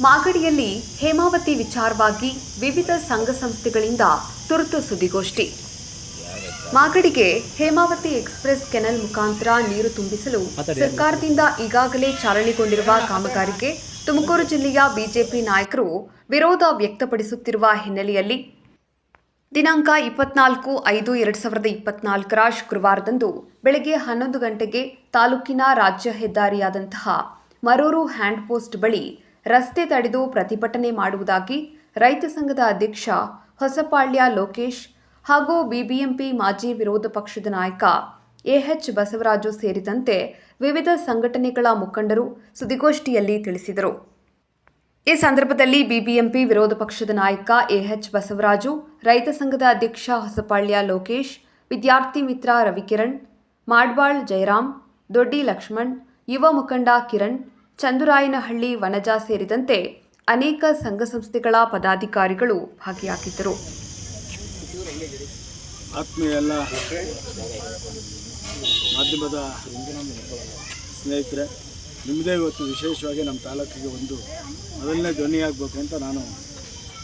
ಮಾಗಡಿಯಲ್ಲಿ ಹೇಮಾವತಿ ವಿಚಾರವಾಗಿ ವಿವಿಧ ಸಂಘ ಸಂಸ್ಥೆಗಳಿಂದ ತುರ್ತು ಸುದ್ದಿಗೋಷ್ಠಿ. ಮಾಗಡಿಗೆ ಹೇಮಾವತಿ ಎಕ್ಸ್ಪ್ರೆಸ್ ಕೆನಲ್ ಮುಖಾಂತರ ನೀರು ತುಂಬಿಸಲು ಸರ್ಕಾರದಿಂದ ಈಗಾಗಲೇ ಚಾಲನೆಗೊಂಡಿರುವ ಕಾಮಗಾರಿಗೆ ತುಮಕೂರು ಜಿಲ್ಲೆಯ ಬಿಜೆಪಿ ನಾಯಕರು ವಿರೋಧ ವ್ಯಕ್ತಪಡಿಸುತ್ತಿರುವ ಹಿನ್ನೆಲೆಯಲ್ಲಿ ದಿನಾಂಕ ಇಪ್ಪತ್ನಾಲ್ಕು ಐದು ಎರಡು ಸಾವಿರದ ಇಪ್ಪತ್ನಾಲ್ಕರ ಶುಕ್ರವಾರದಂದು ಬೆಳಗ್ಗೆ ಹನ್ನೊಂದು ಗಂಟೆಗೆ ತಾಲೂಕಿನ ರಾಜ್ಯ ಹೆದ್ದಾರಿಯಾದಂತಹ ಮರೂರು ಹ್ಯಾಂಡ್ ಪೋಸ್ಟ್ ಬಳಿ ರಸ್ತೆ ತಡೆದು ಪ್ರತಿಭಟನೆ ಮಾಡುವುದಾಗಿ ರೈತ ಸಂಘದ ಅಧ್ಯಕ್ಷ ಹೊಸಪಾಳ್ಯ ಲೋಕೇಶ್ ಹಾಗೂ ಬಿಬಿಎಂಪಿ ಮಾಜಿ ವಿರೋಧ ಪಕ್ಷದ ನಾಯಕ ಎಎಚ್ ಬಸವರಾಜು ಸೇರಿದಂತೆ ವಿವಿಧ ಸಂಘಟನೆಗಳ ಮುಖಂಡರು ಸುದ್ದಿಗೋಷ್ಠಿಯಲ್ಲಿ ತಿಳಿಸಿದರು. ಈ ಸಂದರ್ಭದಲ್ಲಿ ಬಿಬಿಎಂಪಿ ವಿರೋಧ ಪಕ್ಷದ ನಾಯಕ ಎಎಚ್ ಬಸವರಾಜು, ರೈತ ಸಂಘದ ಅಧ್ಯಕ್ಷ ಹೊಸಪಾಳ್ಯ ಲೋಕೇಶ್, ವಿದ್ಯಾರ್ಥಿ ಮಿತ್ರ ರವಿಕಿರಣ್ ಮಾಡ್ಬಾಳ್ ಜಯರಾಮ್, ದೊಡ್ಡಿ ಲಕ್ಷ್ಮಣ್, ಯುವ ಮುಖಂಡ ಕಿರಣ್ ಚಂದುರಾಯನಹಳ್ಳಿ ವನಜಾ ಸೇರಿದಂತೆ ಅನೇಕ ಸಂಘ ಸಂಸ್ಥೆಗಳ ಪದಾಧಿಕಾರಿಗಳು ಭಾಗಿಯಾಗಿದ್ದರು. ಆತ್ಮೀಯ ಎಲ್ಲ ಮಾಧ್ಯಮದ ಸ್ನೇಹಿತರೆ, ನಿಮ್ಮದೇ ಇವತ್ತು ವಿಶೇಷವಾಗಿ ನಮ್ಮ ತಾಲೂಕಿಗೆ ಒಂದು ಮೊದಲನೇ ಧ್ವನಿಯಾಗಬೇಕು ಅಂತ ನಾನು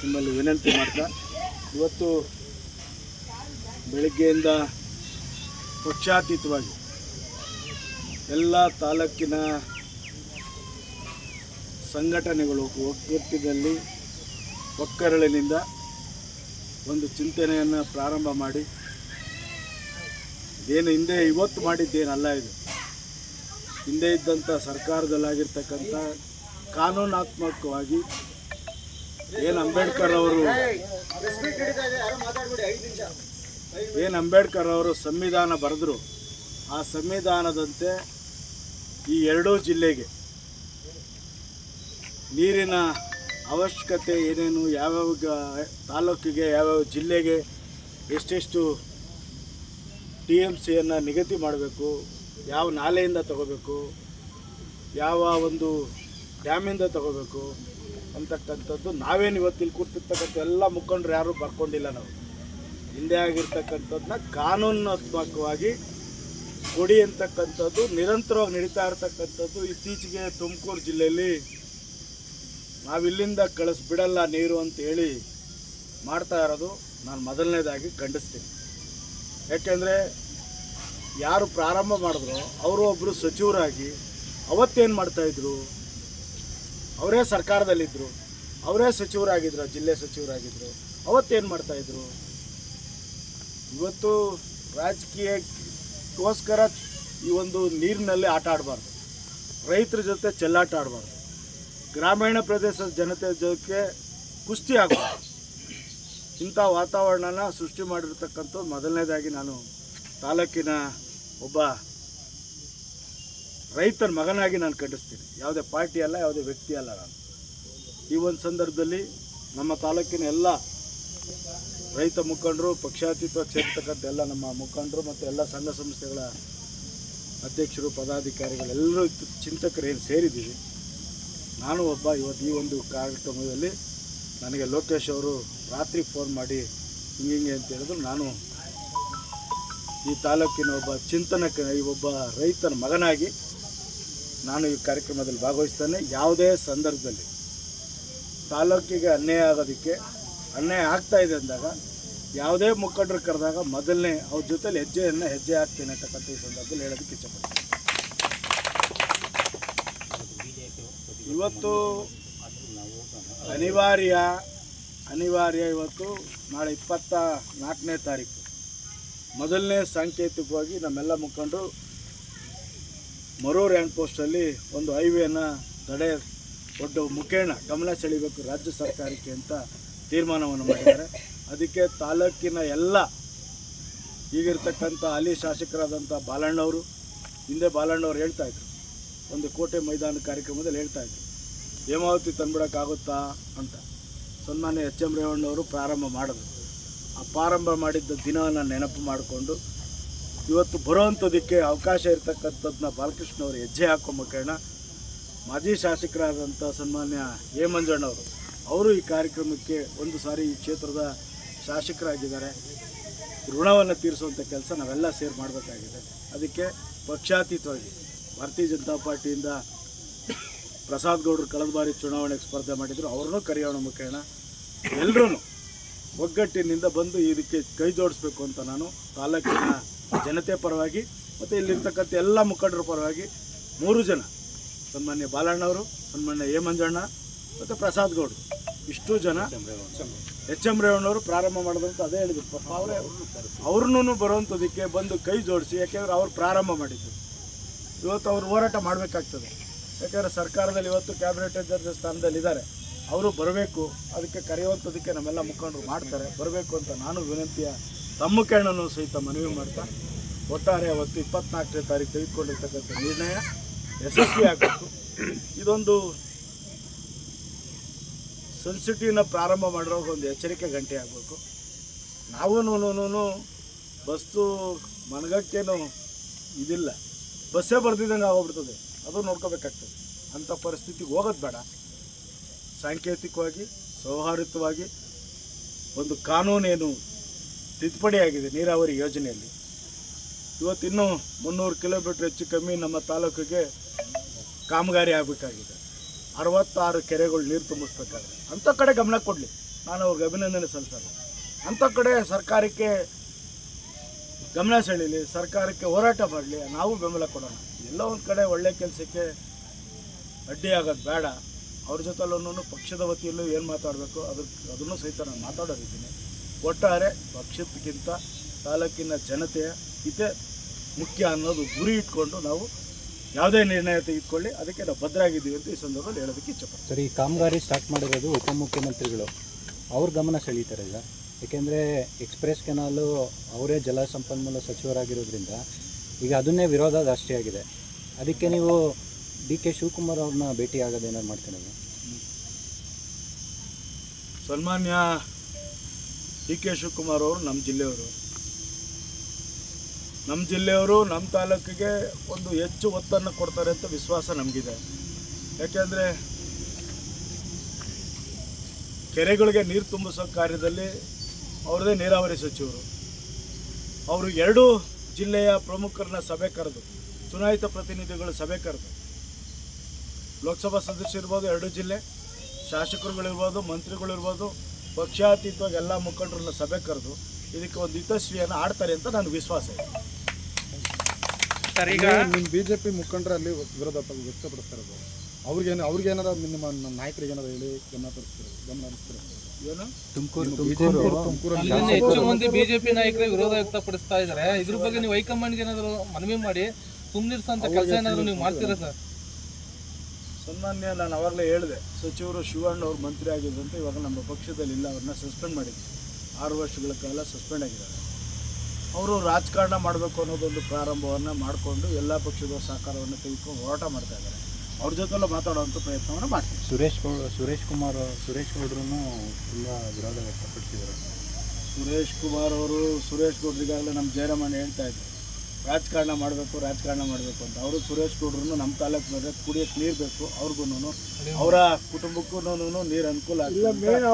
ನಿಮ್ಮಲ್ಲಿ ವಿನಂತಿ ಮಾಡ್ತಾ, ಇವತ್ತು ಬೆಳಗ್ಗೆಯಿಂದ ಪಕ್ಷಾತೀತವಾಗಿ ಎಲ್ಲ ತಾಲೂಕಿನ ಸಂಘಟನೆಗಳು ಒಕ್ಕೂಟದಲ್ಲಿ ಒಕ್ಕರಳಿನಿಂದ ಒಂದು ಚಿಂತನೆಯನ್ನು ಪ್ರಾರಂಭ ಮಾಡಿ. ಏನು ಹಿಂದೆ ಇವತ್ತು ಮಾಡಿದ್ದೇನಲ್ಲ ಇದು. ಹಿಂದೆ ಇದ್ದಂಥ ಸರ್ಕಾರದಲ್ಲಾಗಿರ್ತಕ್ಕಂಥ ಕಾನೂನಾತ್ಮಕವಾಗಿ ಏನು ಅಂಬೇಡ್ಕರ್ ಅವರು ಏನು ಅಂಬೇಡ್ಕರ್ ಅವರು ಸಂವಿಧಾನ ಬರೆದ್ರು, ಆ ಸಂವಿಧಾನದಂತೆ ಈ ಎರಡೂ ಜಿಲ್ಲೆಗೆ ನೀರಿನ ಅವಶ್ಯಕತೆ ಏನೇನು, ಯಾವ್ಯಾವ ತಾಲೂಕಿಗೆ, ಯಾವ್ಯಾವ ಜಿಲ್ಲೆಗೆ ಎಷ್ಟೆಷ್ಟು ಟಿ ಎಂ ಸಿಯನ್ನು ನಿಗದಿ ಮಾಡಬೇಕು, ಯಾವ ನಾಲೆಯಿಂದ ತಗೋಬೇಕು, ಯಾವ ಒಂದು ಡ್ಯಾಮಿಂದ ತಗೋಬೇಕು ಅಂತಕ್ಕಂಥದ್ದು ನಾವೇನು ಇವತ್ತು ಇಲ್ಲಿ ಕೂರ್ತಿರ್ತಕ್ಕಂಥ ಎಲ್ಲ ಮುಖಂಡರು ಯಾರೂ ಬರ್ಕೊಂಡಿಲ್ಲ ನಾವು. ಹಿಂದೆ ಆಗಿರ್ತಕ್ಕಂಥದ್ದನ್ನ ಕಾನೂನಾತ್ಮಕವಾಗಿ ಕೊಡಿ ಅಂತಕ್ಕಂಥದ್ದು, ನಿರಂತರವಾಗಿ ನಡೀತಾ ಇರ್ತಕ್ಕಂಥದ್ದು ಇತ್ತೀಚೆಗೆ ತುಮಕೂರು ಜಿಲ್ಲೆಯಲ್ಲಿ ನಾವಿಲ್ಲಿಂದ ಕಳಿಸ್ಬಿಡಲ್ಲ ನೀರು ಅಂತ ಹೇಳಿ ಮಾಡ್ತಾ ಇರೋದು ನಾನು ಮೊದಲನೇದಾಗಿ ಖಂಡಿಸ್ತೀನಿ. ಯಾಕೆಂದರೆ ಯಾರು ಪ್ರಾರಂಭ ಮಾಡಿದ್ರು ಅವರು ಒಬ್ಬರು ಸಚಿವರಾಗಿ ಅವತ್ತೇನು ಮಾಡ್ತಾಯಿದ್ರು ಅವರೇ ಸರ್ಕಾರದಲ್ಲಿದ್ದರು ಅವರೇ ಸಚಿವರಾಗಿದ್ದರು ಜಿಲ್ಲೆ ಸಚಿವರಾಗಿದ್ದರು ಅವತ್ತೇನು ಮಾಡ್ತಾಯಿದ್ರು ಇವತ್ತು ರಾಜಕೀಯಕ್ಕೋಸ್ಕರ ಈ ಒಂದು ನೀರಿನಲ್ಲಿ ಆಟ ಆಡಬಾರ್ದು. ರೈತರ ಜೊತೆ ಚೆಲ್ಲಾಟ ಆಡಬಾರ್ದು. ಗ್ರಾಮೀಣ ಪ್ರದೇಶದ ಜನತೆ ಜೊತೆ ಕುಸ್ತಿ ಆಗಬಾರ್ದು ಇಂಥ ವಾತಾವರಣನ ಸೃಷ್ಟಿ ಮಾಡಿರ್ತಕ್ಕಂಥ ಮೊದಲನೇದಾಗಿ ನಾನು ತಾಲೂಕಿನ ಒಬ್ಬ ರೈತನ ಮಗನಾಗಿ ನಾನು ಖಂಡಿಸ್ತೀನಿ. ಯಾವುದೇ ಪಾರ್ಟಿ ಅಲ್ಲ, ಯಾವುದೇ ವ್ಯಕ್ತಿ ಅಲ್ಲ ನಾನು. ಈ ಒಂದು ಸಂದರ್ಭದಲ್ಲಿ ನಮ್ಮ ತಾಲೂಕಿನ ಎಲ್ಲ ರೈತ ಮುಖಂಡರು, ಪಕ್ಷಾತೀತ ಸೇರ್ತಕ್ಕಂಥ ಎಲ್ಲ ನಮ್ಮ ಮುಖಂಡರು ಮತ್ತು ಎಲ್ಲ ಸಂಘ ಸಂಸ್ಥೆಗಳ ಅಧ್ಯಕ್ಷರು ಪದಾಧಿಕಾರಿಗಳೆಲ್ಲರೂ ಚಿಂತಕರು ಏನು ಸೇರಿದ್ದೀವಿ. ನಾನು ಒಬ್ಬ ಇವತ್ತು ಈ ಒಂದು ಕಾರ್ಯಕ್ರಮದಲ್ಲಿ ನನಗೆ ಲೋಕೇಶ್ ಅವರು ರಾತ್ರಿ ಫೋನ್ ಮಾಡಿ ಹಿಂಗೆ ಹಿಂಗೆ ಅಂತ ಹೇಳಿದ್ರು. ನಾನು ಈ ತಾಲೂಕಿನ ಒಬ್ಬ ಚಿಂತನಕ, ಈ ಒಬ್ಬ ರೈತನ ಮಗನಾಗಿ ನಾನು ಈ ಕಾರ್ಯಕ್ರಮದಲ್ಲಿ ಭಾಗವಹಿಸ್ತೇನೆ. ಯಾವುದೇ ಸಂದರ್ಭದಲ್ಲಿ ತಾಲೂಕಿಗೆ ಅನ್ಯಾಯ ಆಗೋದಕ್ಕೆ, ಅನ್ಯಾಯ ಆಗ್ತಾ ಇದೆ ಅಂದಾಗ, ಯಾವುದೇ ಮುಖಂಡರು ಕರೆದಾಗ ಮೊದಲನೇ ಅವ್ರ ಜೊತೆಲಿ ಹೆಜ್ಜೆಯನ್ನು ಹೆಜ್ಜೆ ಹಾಕ್ತೇನೆ ಅಂತಕ್ಕಂಥ ಈ ಸಂದರ್ಭದಲ್ಲಿ ಹೇಳೋದಕ್ಕೆ ಇಷ್ಟಪಡ್ತೀನಿ ಇವತ್ತು ಅನಿವಾರ್ಯ ಅನಿವಾರ್ಯ ಇವತ್ತು ನಾಳೆ ಇಪ್ಪತ್ತ ನಾಲ್ಕನೇ ತಾರೀಕು. ಮೊದಲನೇ ಸಾಂಕೇತಿಕವಾಗಿ ನಮ್ಮೆಲ್ಲ ಮುಖಂಡರು ಮರೂರು ಹ್ಯಾಂಡ್ ಪೋಸ್ಟಲ್ಲಿ ಒಂದು ಹೈವೇನ ತಡೆ ದೊಡ್ಡ ಮುಖೇಣ ಗಮನ ಸೆಳಿಬೇಕು ರಾಜ್ಯ ಸರ್ಕಾರಕ್ಕೆ ಅಂತ ತೀರ್ಮಾನವನ್ನು ಮಾಡಿದ್ದಾರೆ. ಅದಕ್ಕೆ ತಾಲೂಕಿನ ಎಲ್ಲ ಈಗಿರ್ತಕ್ಕಂಥ ಹಾಲಿ ಶಾಸಕರಾದಂಥ ಬಾಲಣ್ಣವರು, ಹಿಂದೆ ಬಾಲಣ್ಣವ್ರು ಹೇಳ್ತಾ ಇದ್ರು. ಒಂದು ಕೋಟೆ ಮೈದಾನ ಕಾರ್ಯಕ್ರಮದಲ್ಲಿ ಹೇಳ್ತಾ ಇದ್ದರು ಹೇಮಾವತಿ ತಂದ್ಬಿಡೋಕ್ಕಾಗುತ್ತಾ ಅಂತ. ಸನ್ಮಾನ್ಯ ಎಚ್ ಎಂ ರೇವಣ್ಣವರು ಪ್ರಾರಂಭ ಮಾಡಿದ್ರು. ಆ ಪ್ರಾರಂಭ ಮಾಡಿದ್ದ ದಿನವನ್ನು ನೆನಪು ಮಾಡಿಕೊಂಡು ಇವತ್ತು ಬರುವಂಥದಕ್ಕೆ ಅವಕಾಶ ಇರತಕ್ಕಂಥದ್ದನ್ನ ಬಾಲಕೃಷ್ಣ ಅವರು ಹೆಜ್ಜೆ ಹಾಕೋ ಮುಖೇಣ ಮಾಜಿ ಶಾಸಕರಾದಂಥ ಸನ್ಮಾನ್ಯ ಎ ಮಂಜಣ್ಣವರು ಅವರು ಈ ಕಾರ್ಯಕ್ರಮಕ್ಕೆ ಒಂದು ಸಾರಿ ಈ ಕ್ಷೇತ್ರದ ಶಾಸಕರಾಗಿದ್ದಾರೆ. ಋಣವನ್ನು ತೀರಿಸುವಂಥ ಕೆಲಸ ನಾವೆಲ್ಲ ಸೇರಿ ಮಾಡಬೇಕಾಗಿದೆ. ಅದಕ್ಕೆ ಪಕ್ಷಾತೀತವಾಗಿ ಭಾರತೀಯ ಜನತಾ ಪಾರ್ಟಿಯಿಂದ ಪ್ರಸಾದ್ ಗೌಡರು ಕಳೆದ ಬಾರಿ ಚುನಾವಣೆಗೆ ಸ್ಪರ್ಧೆ ಮಾಡಿದ್ರು. ಅವ್ರನ್ನೂ ಕರೆಯೋಣ ಮುಖೇಣ ಎಲ್ಲರೂ ಒಗ್ಗಟ್ಟಿನಿಂದ ಬಂದು ಇದಕ್ಕೆ ಕೈ ಜೋಡಿಸ್ಬೇಕು ಅಂತ ನಾನು ತಾಲೂಕಿನ ಜನತೆ ಪರವಾಗಿ ಮತ್ತು ಇಲ್ಲಿರ್ತಕ್ಕಂಥ ಎಲ್ಲ ಮುಖಂಡರ ಪರವಾಗಿ ಮೂರು ಜನ, ಸನ್ಮಾನ್ಯ ಬಾಲಣ್ಣವರು, ಸನ್ಮಾನ್ಯ ಎ ಮಂಜಣ್ಣ ಮತ್ತು ಪ್ರಸಾದ್ ಗೌಡರು. ಇಷ್ಟು ಜನ ಎಚ್ ಎಂ ರೇವಣ್ಣವರು ಪ್ರಾರಂಭ ಮಾಡಿದಂತ ಅದೇ ಹೇಳಿದ್ರು. ಅವರೇ ಅವ್ರನ್ನೂ ಬರುವಂಥದಕ್ಕೆ ಬಂದು ಕೈ ಜೋಡಿಸಿ, ಯಾಕೆಂದ್ರೆ ಅವ್ರು ಪ್ರಾರಂಭ ಮಾಡಿದ್ದು ಇವತ್ತು ಅವರು ಹೋರಾಟ ಮಾಡಬೇಕಾಗ್ತದೆ. ಯಾಕಂದರೆ ಸರ್ಕಾರದಲ್ಲಿ ಇವತ್ತು ಕ್ಯಾಬಿನೆಟ್ ಅಧ್ಯಕ್ಷ ಸ್ಥಾನದಲ್ಲಿದ್ದಾರೆ. ಅವರು ಬರಬೇಕು, ಅದಕ್ಕೆ ಕರೆಯುವಂಥದಕ್ಕೆ ನಮ್ಮೆಲ್ಲ ಮುಖಂಡರು ಮಾಡ್ತಾರೆ. ಬರಬೇಕು ಅಂತ ನಾನು ವಿನಂತಿಯ ತಮ್ಮ ಕೇಳನ್ನು ಸಹಿತ ಮನವಿ ಮಾಡ್ತಾ, ಒಟ್ಟಾರೆ ಅವತ್ತು ಇಪ್ಪತ್ನಾಲ್ಕನೇ ತಾರೀಕು ತೆಗೆದುಕೊಂಡಿರ್ತಕ್ಕಂಥ ನಿರ್ಣಯ ಯಶಸ್ವಿ ಆಗಬೇಕು. ಇದೊಂದು ಸೆನ್ಸಿಟಿವ್ನ ಪ್ರಾರಂಭ ಮಾಡಿರೋ ಒಂದು ಎಚ್ಚರಿಕೆ ಗಂಟೆ ಆಗಬೇಕು. ನಾವೂನು ಬಸ್ಸು ಮನಗಕ್ಕೇನು ಇದಿಲ್ಲ. ಬಸ್ಸೇ ಬರ್ದಿದ್ದಂಗೆ ಆಗೋಗ್ಬಿಡ್ತದೆ. ಅದು ನೋಡ್ಕೋಬೇಕಾಗ್ತದೆ. ಅಂಥ ಪರಿಸ್ಥಿತಿಗೆ ಹೋಗೋದು ಬೇಡ. ಸಾಂಕೇತಿಕವಾಗಿ ಸೌಹಾರ್ದವಾಗಿ ಒಂದು ಕಾನೂನೇನು ತಿದ್ದುಪಡಿಯಾಗಿದೆ ನೀರಾವರಿ ಯೋಜನೆಯಲ್ಲಿ. ಇವತ್ತಿನ್ನೂ ಮುನ್ನೂರು ಕಿಲೋಮೀಟ್ರ್ ಹೆಚ್ಚು ಕಮ್ಮಿ ನಮ್ಮ ತಾಲೂಕಿಗೆ ಕಾಮಗಾರಿ ಆಗಬೇಕಾಗಿದೆ. ಅರವತ್ತಾರು ಕೆರೆಗಳು ನೀರು ತುಂಬಿಸ್ಬೇಕಾಗಿದೆ ಅಂಥ ಕಡೆ ಗಮನ ಕೊಡಲಿ. ನಾನು ಅವ್ರಿಗೆ ಅಭಿನಂದನೆ ಸಲ್ಲಿಸಲ್ಲ ಅಂಥ ಕಡೆ ಸರ್ಕಾರಕ್ಕೆ ಗಮನ ಸೆಳೀಲಿ ಸರ್ಕಾರಕ್ಕೆ ಹೋರಾಟ ಮಾಡಲಿ, ನಾವು ಬೆಂಬಲ ಕೊಡೋಣ. ಎಲ್ಲ ಒಂದು ಕಡೆ ಒಳ್ಳೆ ಕೆಲಸಕ್ಕೆ ಅಡ್ಡಿ ಆಗೋದು ಬೇಡ. ಅವ್ರ ಜೊತೆಲ್ಲೂ ಪಕ್ಷದ ವತಿಯಲ್ಲೂ ಏನು ಮಾತಾಡಬೇಕು, ಅದ್ರ ಅದನ್ನು ಸಹಿತ ನಾನು ಮಾತಾಡೋದಿದ್ದೀನಿ. ಒಟ್ಟಾರೆ ಪಕ್ಷಕ್ಕಿಂತ ತಾಲೂಕಿನ ಜನತೆಯ ಹಿತೆ ಮುಖ್ಯ ಅನ್ನೋದು ಗುರಿ ಇಟ್ಕೊಂಡು ನಾವು ಯಾವುದೇ ನಿರ್ಣಯ ತೆಗೆದುಕೊಳ್ಳಿ, ಅದಕ್ಕೆ ನಾವು ಭದ್ರಾಗಿದ್ದೀವಿ ಅಂತ ಈ ಸಂದರ್ಭದಲ್ಲಿ ಹೇಳೋದಕ್ಕೆ ಇಚ್ಛಪಡ್ತೀನಿ. ಸರಿ, ಈ ಕಾಮಗಾರಿ ಸ್ಟಾರ್ಟ್ ಮಾಡಿರೋದು ಉಪಮುಖ್ಯಮಂತ್ರಿಗಳು. ಅವ್ರ ಗಮನ ಸೆಳೀತಾರೆ ಈಗ. ಏಕೆಂದರೆ ಎಕ್ಸ್ಪ್ರೆಸ್ ಕೆನಾಲು ಅವರೇ ಜಲಸಂಪನ್ಮೂಲ ಸಚಿವರಾಗಿರೋದ್ರಿಂದ ಈಗ ಅದನ್ನೇ ವಿರೋಧ ಜಾಸ್ತಿ ಅದಕ್ಕೆ ನೀವು ಡಿ ಕೆ ಶಿವಕುಮಾರ್ ಅವ್ರನ್ನ ಭೇಟಿ ಆಗೋದೇನಾದ್ರು ಮಾಡ್ತೀರಾ ಸನ್ಮಾನ್ಯ ಡಿ ಕೆ ಶಿವಕುಮಾರ್ ಅವರು ನಮ್ಮ ಜಿಲ್ಲೆಯವರು. ನಮ್ಮ ಜಿಲ್ಲೆಯವರು ನಮ್ಮ ತಾಲೂಕಿಗೆ ಒಂದು ಹೆಚ್ಚು ಒತ್ತನ್ನು ಕೊಡ್ತಾರೆ ಅಂತ ವಿಶ್ವಾಸ ನಮಗಿದೆ. ಯಾಕೆಂದರೆ ಕೆರೆಗಳಿಗೆ ನೀರು ತುಂಬಿಸೋ ಕಾರ್ಯದಲ್ಲಿ ಅವ್ರದ್ದೇ ನೀರಾವರಿ ಸಚಿವರು. ಅವರು ಎರಡು ಜಿಲ್ಲೆಯ ಪ್ರಮುಖರನ್ನ ಸಭೆ ಕರೆದು ಚುನಾಯಿತ ಪ್ರತಿನಿಧಿಗಳು ಸಭೆ ಕರೆದು ಲೋಕಸಭಾ ಸದಸ್ಯರಿರ್ಬೋದು ಎರಡು ಜಿಲ್ಲೆ ಶಾಸಕರುಗಳಿರ್ಬೋದು ಮಂತ್ರಿಗಳಿರ್ಬೋದು ಪಕ್ಷಾತೀತವಾಗಿ ಎಲ್ಲ ಮುಖಂಡರನ್ನ ಸಭೆ ಕರೆದು ಇದಕ್ಕೆ ಒಂದು ಯಶಸ್ವಿಯನ್ನು ಆಡ್ತಾರೆ ಅಂತ ನನಗೆ ವಿಶ್ವಾಸ ಇದೆ. ಸರ್ ಈಗ ನಿಮ್ಮ ಬಿ ಜೆ ಪಿ ಮುಖಂಡರಲ್ಲಿ ವಿರೋಧ ವ್ಯಕ್ತಪಡಿಸ್ತಾ ಇರೋದು ಅವ್ರಿಗೇನು ಅವ್ರಿಗೇನಾರ ನಿಮ್ಮ ನಾಯಕರಿಗೇನಾರ ನಾಯಕರಿಗೆ ಏನಾರ ಹೇಳಿ ಗಮನ ತರಿಸ್ತೀರ ಗಮನ ಹರಿಸ್ತೀರ? ತುಮಕೂರು ತುಮಕೂರು. ಹೆಚ್ಚು ಮಂದಿ ಬಿಜೆಪಿ ನಾಯಕರ ವಿರೋಧ ವ್ಯಕ್ತಪಡಿಸ್ತಾ ಇದಾರೆ ಇದ್ರ ಬಗ್ಗೆ ನೀವು ಹೈಕಮಾಂಡ್ಗೆ ಏನಾದ್ರು ಮನವಿ ಮಾಡಿ ಸುಮ್ಮನಿರ್ಸಂತ ಕೆಲಸ ಏನಾದ್ರು ನೀವು ಮಾಡ್ತೀರಾ ಸರ್? ಸುಮ್ಮನೆ ನಾನು ಅವಾಗಲೇ ಹೇಳಿದೆ ಸಚಿವರು ಶಿವಣ್ಣ ಅವರು ಮಂತ್ರಿ ಆಗಿದ್ದಂತೆ ಇವಾಗ ನಮ್ಮ ಪಕ್ಷದಲ್ಲಿ ಇಲ್ಲ ಅವ್ರನ್ನ ಸಸ್ಪೆಂಡ್ ಮಾಡಿದ್ವಿ. ಆರು ವರ್ಷಗಳ ಕಾಲ ಸಸ್ಪೆಂಡ್ ಆಗಿದ್ದಾರೆ. ಅವರು ರಾಜಕಾರಣ ಮಾಡಬೇಕು ಅನ್ನೋದೊಂದು ಪ್ರಾರಂಭವನ್ನು ಮಾಡಿಕೊಂಡು ಎಲ್ಲ ಪಕ್ಷದ ಸಹಕಾರವನ್ನು ತೆಗೆದುಕೊಂಡು ಹೋರಾಟ ಮಾಡ್ತಾ ಇದ್ದಾರೆ. ಅವ್ರ ಜೊತೆಲ್ಲ ಮಾತಾಡುವಂಥ ಪ್ರಯತ್ನವನ್ನು ಮಾಡ್ತೀವಿ. ಸುರೇಶ್ ಗೌಡ ಸುರೇಶ್ ಕುಮಾರ್ ಸುರೇಶ್ ಗೌಡ್ರು ತುಂಬ ವಿರೋಧ ವ್ಯಕ್ತಪಡಿಸಿದ್ದಾರೆ. ಸುರೇಶ್ ಕುಮಾರ್ ಅವರು ಸುರೇಶ್ ಗೌಡ್ರಿಗಾಗಲೇ ನಮ್ಮ ಜಯರಾಮಣ್ಣ ಹೇಳ್ತಾ ಇದ್ರು. ರಾಜಕಾರಣ ಮಾಡಬೇಕು ರಾಜಕಾರಣ ಮಾಡಬೇಕು ಅಂತ. ಅವರು ಸುರೇಶ್ ಗೌಡ್ರೂ ನಮ್ಮ ತಾಲೂಕಿನಲ್ಲಿ ಕುಡಿಯೋಕ್ಕೆ ನೀರು ಬೇಕು ಅವ್ರಿಗೂ ಅವರ ಕುಟುಂಬಕ್ಕೂ ನೀರು ಅನುಕೂಲ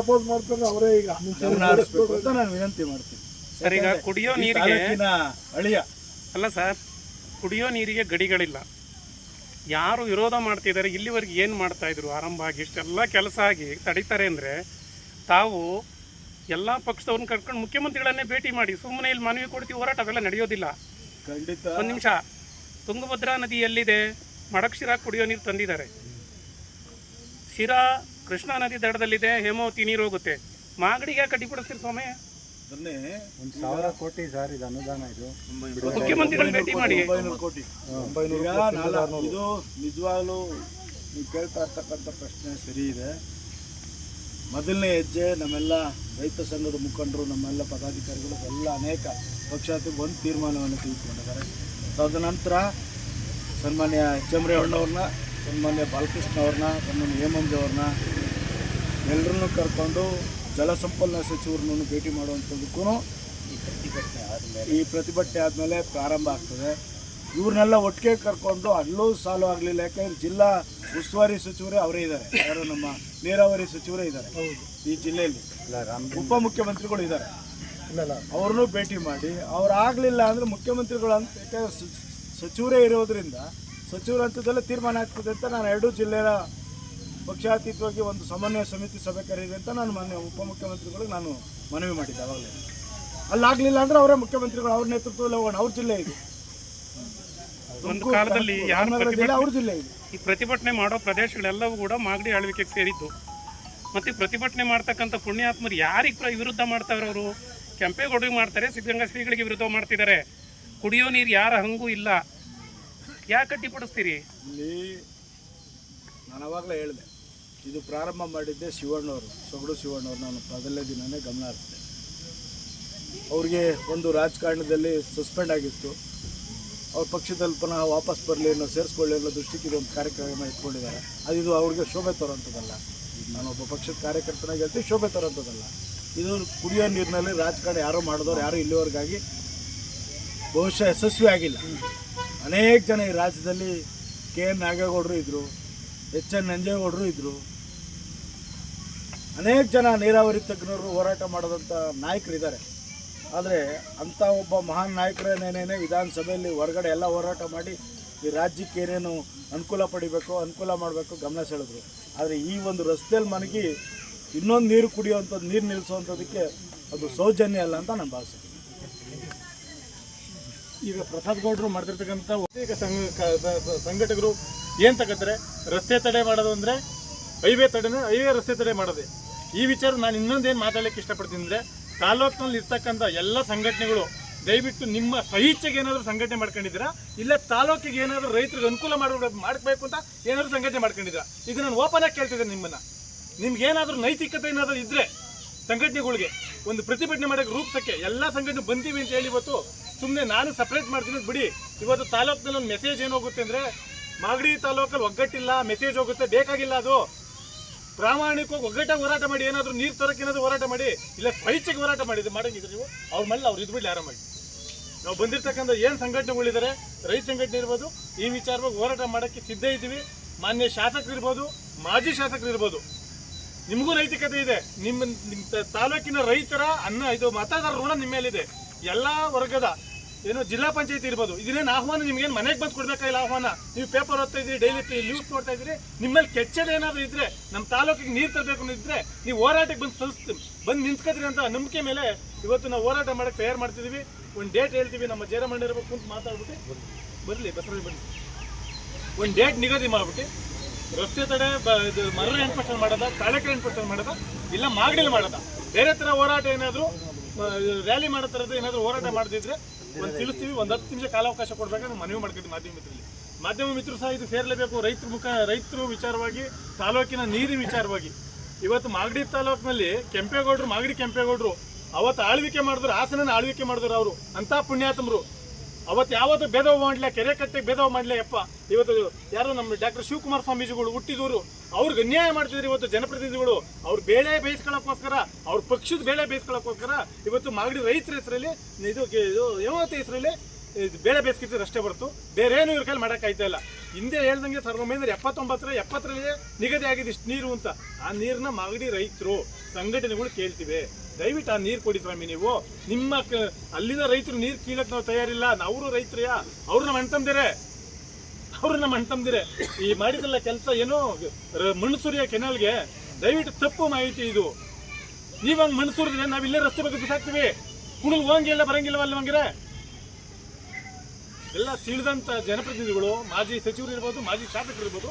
ಅಪೋಸ್ ಮಾಡ್ತಾರೆ ಅವರೇ ಈಗ ಅಂತ ನಾನು ವಿನಂತಿ ಮಾಡ್ತೀನಿ. ಸರ್, ಈಗ ಕುಡಿಯೋ ಅಳಿಯ. ಅಲ್ಲ ಸರ್ ಕುಡಿಯೋ ನೀರಿಗೆ ಗಡಿಗಳಿಲ್ಲ. ಯಾರು ವಿರೋಧ ಮಾಡ್ತಿದ್ದಾರೆ ಇಲ್ಲಿವರೆಗೆ ಏನು ಮಾಡ್ತಾ ಇದ್ರು ಆರಂಭ ಆಗಿ ಇಷ್ಟೆಲ್ಲ ಕೆಲಸ ಆಗಿ ತಡೀತಾರೆ ಅಂದರೆ ತಾವು ಎಲ್ಲ ಪಕ್ಷದವ್ರನ್ನ ಕರ್ಕೊಂಡು ಮುಖ್ಯಮಂತ್ರಿಗಳನ್ನೇ ಭೇಟಿ ಮಾಡಿ ಸುಮ್ಮನೆ ಇಲ್ಲಿ ಮನವಿ ಕೊಡ್ತೀವಿ ಹೋರಾಟ ಅವೆಲ್ಲ ನಡೆಯೋದಿಲ್ಲ. ಖಂಡಿತ. ಒಂದು ನಿಮಿಷ. ತುಂಗಭದ್ರಾ ನದಿ ಎಲ್ಲಿದೆ? ಮಡಕ್ಷಿರ ಕುಡಿಯೋ ನೀರು ತಂದಿದ್ದಾರೆ. ಶಿರಾ ಕೃಷ್ಣಾ ನದಿ ದಡದಲ್ಲಿದೆ ಹೇಮಾವತಿ ನೀರು ಹೋಗುತ್ತೆ. ಮಾಗಡಿಗೆ ಕಟ್ಟಿಬಿಡಿಸ್ತೀರಿ ಸ್ವಾಮಿ? ಒಂದು ಸಾವಿರ ಕೋಟಿ ಸರ್ ಇದು ಅನುದಾನ ಇದು. ಮುಖ್ಯಮಂತ್ರಿಗಳನ್ನ ಭೇಟಿ ಮಾಡಿ. ಒಂಬೈನೂರು ಕೋಟಿ. ಈಗ ನಾಲ್ಕು ಇದು ನಿಜವಾಗ್ಲೂ ನೀವು ಕೇಳ್ತಾ ಇರ್ತಕ್ಕಂಥ ಪ್ರಶ್ನೆ ಸರಿ ಇದೆ. ಮೊದಲನೇ ಹೆಜ್ಜೆ ನಮ್ಮೆಲ್ಲ ರೈತ ಸಂಘದ ಮುಖಂಡರು ನಮ್ಮೆಲ್ಲ ಪದಾಧಿಕಾರಿಗಳು ಎಲ್ಲ ಅನೇಕ ಪಕ್ಷಾತಿ ಒಂದು ತೀರ್ಮಾನವನ್ನು ತೆಗೆದುಕೊಂಡಿದ್ದಾರೆ. ತದನಂತರ ಸನ್ಮಾನ್ಯ ಎಚ್ ಎಂ ರೇವಣ್ಣವ್ರನ್ನ ಸನ್ಮಾನ್ಯ ಬಾಲಕೃಷ್ಣ ಅವ್ರನ್ನ ಸನ್ಮಾನ್ಯ ಹೇಮಂಜ್ ಅವ್ರನ್ನ ಎಲ್ಲರನ್ನೂ ಕರ್ಕೊಂಡು ಜಲಸಂಪನ್ಮೂಲ ಸಚಿವರನ್ನು ಭೇಟಿ ಮಾಡುವಂಥದ್ದಕ್ಕೂ ಈ ಪ್ರತಿಭಟನೆ ಆದಮೇಲೆ ಪ್ರಾರಂಭ ಆಗ್ತದೆ. ಇವ್ರನ್ನೆಲ್ಲ ಒಟ್ಟಿಗೆ ಕರ್ಕೊಂಡು ಅಲ್ಲೂ ಸಾಲು ಆಗಲಿಲ್ಲ. ಯಾಕಂದ್ರೆ ಜಿಲ್ಲಾ ಉಸ್ತುವಾರಿ ಸಚಿವರೇ ಅವರೇ ಇದ್ದಾರೆ. ಯಾರು ನಮ್ಮ ನೀರಾವರಿ ಸಚಿವರೇ ಇದ್ದಾರೆ. ಈ ಜಿಲ್ಲೆಯಲ್ಲಿ ಉಪಮುಖ್ಯಮಂತ್ರಿಗಳು ಇದ್ದಾರೆ. ಅವ್ರನ್ನೂ ಭೇಟಿ ಮಾಡಿ. ಅವ್ರು ಆಗಲಿಲ್ಲ ಅಂದರೆ ಮುಖ್ಯಮಂತ್ರಿಗಳು ಅಂತ ಯಾಕಂದ್ರೆ ಸಚಿವರೇ ಇರೋದ್ರಿಂದ ಸಚಿವರ ಹಂತದಲ್ಲೇ ತೀರ್ಮಾನ ಆಗ್ತದೆ ಅಂತ ನಾನು ಎರಡೂ ಜಿಲ್ಲೆಯ ಪಕ್ಷಾತೀತವಾಗಿ ಒಂದು ಸಮನ್ವಯ ಸಮಿತಿ ಸಭೆ ಕರೀರಿ ಅಂತ ನಾನು ಮಾನ್ಯ ಉಪಮುಖ್ಯಮಂತ್ರಿಗಳಿಗೆ ನಾನು ಮನವಿ ಮಾಡಿದ್ದೆ ಅವಾಗಲೇ ಅಲ್ಲಾಗಲಿಲ್ಲ ಅಂದರೆ ಅವರೇ ಮುಖ್ಯಮಂತ್ರಿಗಳು ಅವ್ರ ನೇತೃತ್ವದಲ್ಲಿ ಹೋಗೋಣ. ಅವ್ರ ಜಿಲ್ಲೆ ಇದು. ಒಂದು ಕಾಲದಲ್ಲಿ ಯಾರು ಅವ್ರ ಜಿಲ್ಲೆ ಇದು. ಈ ಪ್ರತಿಭಟನೆ ಮಾಡೋ ಪ್ರದೇಶಗಳೆಲ್ಲವೂ ಕೂಡ ಮಾಗಡಿ ಆಳ್ವಿಕೆಗೆ ಸೇರಿದ್ದು. ಮತ್ತು ಪ್ರತಿಭಟನೆ ಮಾಡ್ತಕ್ಕಂಥ ಪುಣ್ಯಾತ್ಮರು ಯಾರಿಗೆ ವಿರುದ್ಧ ಮಾಡ್ತಾರೆ ಅವರು? ಕೆಂಪೇಗೌಡರಿಗೆ ಮಾಡ್ತಾರೆ ಸಿದ್ಧಗಂಗಾ ಶ್ರೀಗಳಿಗೆ ವಿರುದ್ಧ ಮಾಡ್ತಿದ್ದಾರೆ. ಕುಡಿಯೋ ನೀರು ಯಾರ ಹಂಗೂ ಇಲ್ಲ. ಯಾಕೆ ಕಟ್ಟಿಪಡಿಸ್ತೀರಿ ಇಲ್ಲಿ ನಾನು ಅವಾಗಲೇ ಹೇಳಿದೆ. ಇದು ಪ್ರಾರಂಭ ಮಾಡಿದ್ದೆ ಶಿವಣ್ಣವರು, ಸೊಗಡು ಶಿವಣ್ಣವ್ರು. ನಾನು ಮೊದಲನೇ ದಿನವೇ ಗಮನ ಹರಿಸಿದೆ. ಅವ್ರಿಗೆ ಒಂದು ರಾಜಕಾರಣದಲ್ಲಿ ಸಸ್ಪೆಂಡ್ ಆಗಿತ್ತು. ಅವ್ರ ಪಕ್ಷದಲ್ಲಿ ಪುನಃ ವಾಪಸ್ ಬರಲಿ ಅನ್ನೋ ಸೇರಿಸ್ಕೊಳ್ಳಿ ಅನ್ನೋ ದೃಷ್ಟಿಗೆ ಇದೊಂದು ಕಾರ್ಯಕ್ರಮ ಇಟ್ಕೊಂಡಿದ್ದಾರೆ. ಅದು ಇದು ಅವ್ರಿಗೆ ಶೋಭೆ ತರೋಂಥದ್ದಲ್ಲ ಒಬ್ಬ ಪಕ್ಷದ ಕಾರ್ಯಕರ್ತನಾಗಿ ಹೇಳ್ತೀನಿ, ಶೋಭೆ ತರೋಂಥದ್ದಲ್ಲ ಇದು ಕುಡಿಯೋ ನೀರಿನಲ್ಲಿ ರಾಜಕಾರಣ ಯಾರೋ ಮಾಡಿದವ್ರು, ಯಾರೂ ಇಲ್ಲಿವರೆಗಾಗಿ ಬಹುಶಃ ಯಶಸ್ವಿ ಆಗಿಲ್ಲ. ಅನೇಕ ಜನ ಈ ರಾಜ್ಯದಲ್ಲಿ ಕೆ ಎನ್ ನಾಗೇಗೌಡರು ಇದ್ದರು ಎಚ್ ಎನ್ ನಂಜೇಗೌಡರು ಇದ್ದರು ಅನೇಕ ಜನ ನೀರಾವರಿ ತಜ್ಞರು ಹೋರಾಟ ನಾಯಕರು ನಾಯಕರಿದ್ದಾರೆ. ಆದರೆ ಅಂಥ ಒಬ್ಬ ಮಹಾನ್ ನಾಯಕರೇನೇನೇ ವಿಧಾನಸಭೆಯಲ್ಲಿ ಹೊರಗಡೆ ಎಲ್ಲ ಹೋರಾಟ ಮಾಡಿ ಈ ರಾಜ್ಯಕ್ಕೆ ಏನೇನು ಅನುಕೂಲ ಪಡಿಬೇಕು, ಅನುಕೂಲ ಮಾಡಬೇಕು ಗಮನ ಸೆಳೆದ್ರು. ಆದರೆ ಈ ಒಂದು ರಸ್ತೆಯಲ್ಲಿ ಮನಗಿ ಇನ್ನೊಂದು ನೀರು ಕುಡಿಯುವಂಥದ್ದು ನೀರು ನಿಲ್ಲಿಸುವಂಥದ್ದಕ್ಕೆ ಅದು ಸೌಜನ್ಯ ಅಲ್ಲ ಅಂತ ನಾನು ಭಾವಿಸ್ತೀನಿ. ಈಗ ಪ್ರಸಾದ್ ಗೌಡರು ಮಾಡ್ತಿರ್ತಕ್ಕಂಥ ಈಗ ಸಂಘ ಸಂಘಟಕರು ಏನು ತಗೋತಾರೆ? ರಸ್ತೆ ತಡೆ ಮಾಡೋದು ಅಂದ್ರೆ ಹೈವೇ ತಡೆನ, ಹೈವೇ ರಸ್ತೆ ತಡೆ ಮಾಡೋದೆ. ಈ ವಿಚಾರ ನಾನು ಇನ್ನೊಂದೇನು ಮಾತಾಡಲಿಕ್ಕೆ ಇಷ್ಟಪಡ್ತೀನಿ ಅಂದರೆ, ತಾಲೂಕಿನಲ್ಲಿ ಇರ್ತಕ್ಕಂಥ ಎಲ್ಲ ಸಂಘಟನೆಗಳು, ದಯವಿಟ್ಟು ನಿಮ್ಮ ಸ್ವಇಚ್ಛೆಗೆ ಏನಾದರೂ ಸಂಘಟನೆ ಮಾಡ್ಕೊಂಡಿದ್ದೀರಾ? ಇಲ್ಲ ತಾಲೂಕಿಗೆ ಏನಾದರೂ ರೈತರಿಗೆ ಅನುಕೂಲ ಮಾಡ್ಬಿಡ ಮಾಡಬೇಕು ಅಂತ ಏನಾದರೂ ಸಂಘಟನೆ ಮಾಡ್ಕೊಂಡಿದ್ದೀರಾ? ಇದು ನಾನು ಓಪನ್ ಆಗಿ ಕೇಳ್ತಿದ್ದೇನೆ ನಿಮ್ಮನ್ನು. ನಿಮ್ಗೇನಾದರೂ ನೈತಿಕತೆ ಏನಾದರೂ ಇದ್ದರೆ ಸಂಘಟನೆಗಳಿಗೆ ಒಂದು ಪ್ರತಿಭಟನೆ ಮಾಡೋಕೆ ರೂಪಿಸೋಕ್ಕೆ ಎಲ್ಲ ಸಂಘಟನೆ ಬಂದೀವಿ ಅಂತ ಹೇಳಿ ಇವತ್ತು ಸುಮ್ಮನೆ ನಾನು ಸಪ್ರೇಟ್ ಮಾಡ್ತೀನಿ ಬಿಡಿ. ಇವತ್ತು ತಾಲೂಕಿನಲ್ಲಿ ಒಂದು ಮೆಸೇಜ್ ಏನು ಹೋಗುತ್ತೆ ಅಂದರೆ, ಮಾಗಡಿ ತಾಲೂಕಲ್ಲಿ ಒಗ್ಗಟ್ಟಿಲ್ಲ ಮೆಸೇಜ್ ಹೋಗುತ್ತೆ, ಬೇಕಾಗಿಲ್ಲ ಅದು. ಪ್ರಾಮಾಣಿಕವಾಗಿ ಒಗ್ಗಟ್ಟಾಗಿ ಹೋರಾಟ ಮಾಡಿ, ಏನಾದರೂ ನೀರು ತರಕ್ಕೆ ಏನಾದರೂ ಹೋರಾಟ ಮಾಡಿ, ಇಲ್ಲ ಸ್ವೈಚ್ಛೆಗೆ ಹೋರಾಟ ಮಾಡಿದ್ರೆ ಮಾಡಂಗಿದ್ರೆ ನೀವು? ಅವ್ರ ಮೇಲೆ ಅವ್ರು ಇದ್ಬಿಡ್ಲಿ ಆರಾಮಾಗಿ. ನಾವು ಬಂದಿರ್ತಕ್ಕಂಥ ಏನು ಸಂಘಟನೆಗಳಿದ್ದಾರೆ ರೈತ ಸಂಘಟನೆ ಇರ್ಬೋದು, ಈ ವಿಚಾರವಾಗಿ ಹೋರಾಟ ಮಾಡೋಕ್ಕೆ ಸಿದ್ಧ ಇದ್ದೀವಿ. ಮಾನ್ಯ ಶಾಸಕರು ಇರ್ಬೋದು, ಮಾಜಿ ಶಾಸಕರು ಇರ್ಬೋದು. ನಿಮಗೂ ನೈತಿಕತೆ ಇದೆ. ನಿಮ್ಮ ನಿಮ್ಮ ತಾಲೂಕಿನ ರೈತರ ಅನ್ನ, ಇದು ಮತದಾರರ ಋಣ ನಿಮ್ಮ ಮೇಲಿದೆ. ಎಲ್ಲ ವರ್ಗದ ಏನು ಜಿಲ್ಲಾ ಪಂಚಾಯತಿ ಇರ್ಬೋದು. ಇದನ್ನೇನು ಆಹ್ವಾನ ನಿಮ್ಗೇನು ಮನೆಗೆ ಬಂದು ಕೊಡ್ಬೇಕಾಗಿಲ್ಲ ಆಹ್ವಾನ? ನೀವು ಪೇಪರ್ ಓದ್ತಾ ಇದ್ದೀರಿ ಡೈಲಿ ನ್ಯೂಸ್ ನೋಡ್ತಾ ಇದ್ದೀರಿ, ನಿಮ್ಮಲ್ಲಿ ಕೆಚ್ಚದೇನಾದರೂ ಇದ್ರೆ ನಮ್ಮ ತಾಲೂಕಿಗೆ ನೀರು ತರಬೇಕು ಅನ್ನೋದಿದ್ರೆ ನೀವು ಹೋರಾಟಕ್ಕೆ ಬಂದು ಸಲ್ಲಿಸ್ತೀವಿ ಬಂದು ನಿಂತ್ಕೊತೀರಿ ಅಂತ ನಂಬಿಕೆ ಮೇಲೆ ಇವತ್ತು ನಾವು ಹೋರಾಟ ಮಾಡಕ್ಕೆ ತಯಾರು ಮಾಡ್ತಿದ್ದೀವಿ ಒಂದು ಡೇಟ್ ಹೇಳ್ತೀವಿ, ನಮ್ಮ ಜೇರಮಣ್ಣ ಇರಬೇಕು ಅಂತ ಮಾತಾಡ್ಬಿಟ್ಟು. ಬರಲಿ, ಬಸವರಾಜ್ ಬರಲಿ. ಒಂದು ಡೇಟ್ ನಿಗದಿ ಮಾಡ್ಬಿಟ್ಟು. ರಸ್ತೆ ತಡೆ, ಬ- ಇದು ಮರ ಎನ್ಫೋರ್ಸ್ಮೆಂಟ್ ಮಾಡೋದ ತಾಳಕೆ ಎನ್ಫೋರ್ಸ್ಮೆಂಟ್ ಮಾಡೋದ, ಇಲ್ಲ ಮಾಗಡಿಲಿ ಮಾಡೋದ. ಬೇರೆ ಥರ ಹೋರಾಟ ಏನಾದರೂ ರ್ಯಾಲಿ ಮಾಡೋ ಥರದ್ದು ಏನಾದರೂ ಹೋರಾಟ ಮಾಡ್ತಿದ್ರೆ ಒಂದು ತಿಳಿಸ್ತೀವಿ ಒಂದು ಹತ್ತು ನಿಮಿಷ ಕಾಲಾವಕಾಶ ಕೊಡ್ಬೇಕಂತ ಮನವಿ ಮಾಡ್ಕೊತೀವಿ ಮಾಧ್ಯಮ ಮಿತ್ರರಲ್ಲಿ ಮಾಧ್ಯಮ ಮಿತ್ರರು ಸಹ ಇದು ಸೇರಲೇಬೇಕು ರೈತರ ಮುಖ ರೈತರು ವಿಚಾರವಾಗಿ ತಾಲೂಕಿನ ನೀರಿನ ವಿಚಾರವಾಗಿ. ಇವತ್ತು ಮಾಗಡಿ ತಾಲೂಕಿನಲ್ಲಿ ಕೆಂಪೇಗೌಡರು ಮಾಗಡಿ ಕೆಂಪೇಗೌಡರು ಅವತ್ತು ಆಳ್ವಿಕೆ ಮಾಡಿದ್ರು ಹಾಸನ ಆಳ್ವಿಕೆ ಮಾಡಿದ್ರು ಅವರು ಅಂತ ಪುಣ್ಯಾತಮರು. ಅವತ್ತು ಯಾವತ್ತು ಭೇದವ ಮಾಡಲಿಲ್ಲ ಕೆರೆ ಕಟ್ಟೆಗೆ ಭೇದವ ಮಾಡಲಿಲ್ಲ ಯಪ್ಪ. ಇವತ್ತು ಯಾರು ನಮ್ಮ ಡಾಕ್ಟರ್ ಶಿವಕುಮಾರ್ ಸ್ವಾಮೀಜಿಗಳು ಹುಟ್ಟಿದವರು ಅವ್ರಿಗೆ ಅನ್ಯಾಯ ಮಾಡ್ತಿದ್ರು ಇವತ್ತು ಜನಪ್ರತಿನಿಧಿಗಳು. ಅವ್ರ ಬೇಳೆ ಬೇಯಿಸ್ಕೊಳ್ಳೋಕ್ಕೋಸ್ಕರ, ಅವ್ರ ಪಕ್ಷದ ಬೇಳೆ ಬೇಯಿಸ್ಕೊಳ್ಳೋಕ್ಕೋಸ್ಕರ ಇವತ್ತು ಮಾಗಡಿ ರೈತರ ಹೆಸರಲ್ಲಿ, ಇದು ಇದು ಹೆಸರಲ್ಲಿ ಬೇಳೆ ಬೇಯಿಸ್ಕಿದ್ರೆ ಅಷ್ಟೇ ಬರ್ತು ಬೇರೆ ಏನು ಇವ್ರ ಕೈಲಿ ಮಾಡೋಕ್ಕಾಯ್ತಾ ಇಲ್ಲ. ಹಿಂದೆ ಹೇಳ್ದಂಗೆ ಸಾವಿರದ ಒಂಬೈನೂರ ಎಪ್ಪತ್ತೊಂಬತ್ತರ ಎಪ್ಪತ್ತರಲ್ಲಿ ನಿಗದಿ ಆಗಿದೆ ಇಷ್ಟು ನೀರು ಅಂತ. ಆ ನೀರನ್ನ ಮಾಗಡಿ ರೈತರು, ಸಂಘಟನೆಗಳು ಕೇಳ್ತಿವೆ. ದಯವಿಟ್ಟು ಆ ನೀರು ಕೊಡಿ ಸ್ವಾಮಿ ನೀವು. ನಿಮ್ಮ ಅಲ್ಲಿನ ರೈತರು ನೀರು ಕೀಳಕ್ಕೆ ನಾವು ತಯಾರಿಲ್ಲ. ಅವರು ರೈತರ ಅವ್ರನ್ನ ಮಣ್ತಂದಿರೇ ಅವರು ನಮ್ಮ ಅಣ್ತಂದಿರೆ ಈ ಮಾಡಿದಲ್ಲ ಕೆಲಸ ಏನು? ರ- ಮಣ್ಣು ಸುರಿಯೋ ಕೆನಾಲ್ಗೆ ದಯವಿಟ್ಟು ತಪ್ಪು ಮಾಹಿತಿ ಇದು. ನೀವು ಹಂಗೆ ಮಣ್ಣು ಸುರಿದ್ರೆ ನಾವು ಇಲ್ಲೇ ರಸ್ತೆ ಬಗ್ಗೆ ಬಿಸಾಕ್ತೀವಿ. ಕುಣಿಲ್ ಹೋಗಂಗಿಲ್ಲ ಬರಂಗಿಲ್ಲವಲ್ಲ ಹಂಗಿರ ಎಲ್ಲ ತಿಳಿದಂಥ ಜನಪ್ರತಿನಿಧಿಗಳು, ಮಾಜಿ ಸಚಿವರು ಇರ್ಬೋದು, ಮಾಜಿ ಶಾಸಕರು ಇರ್ಬೋದು,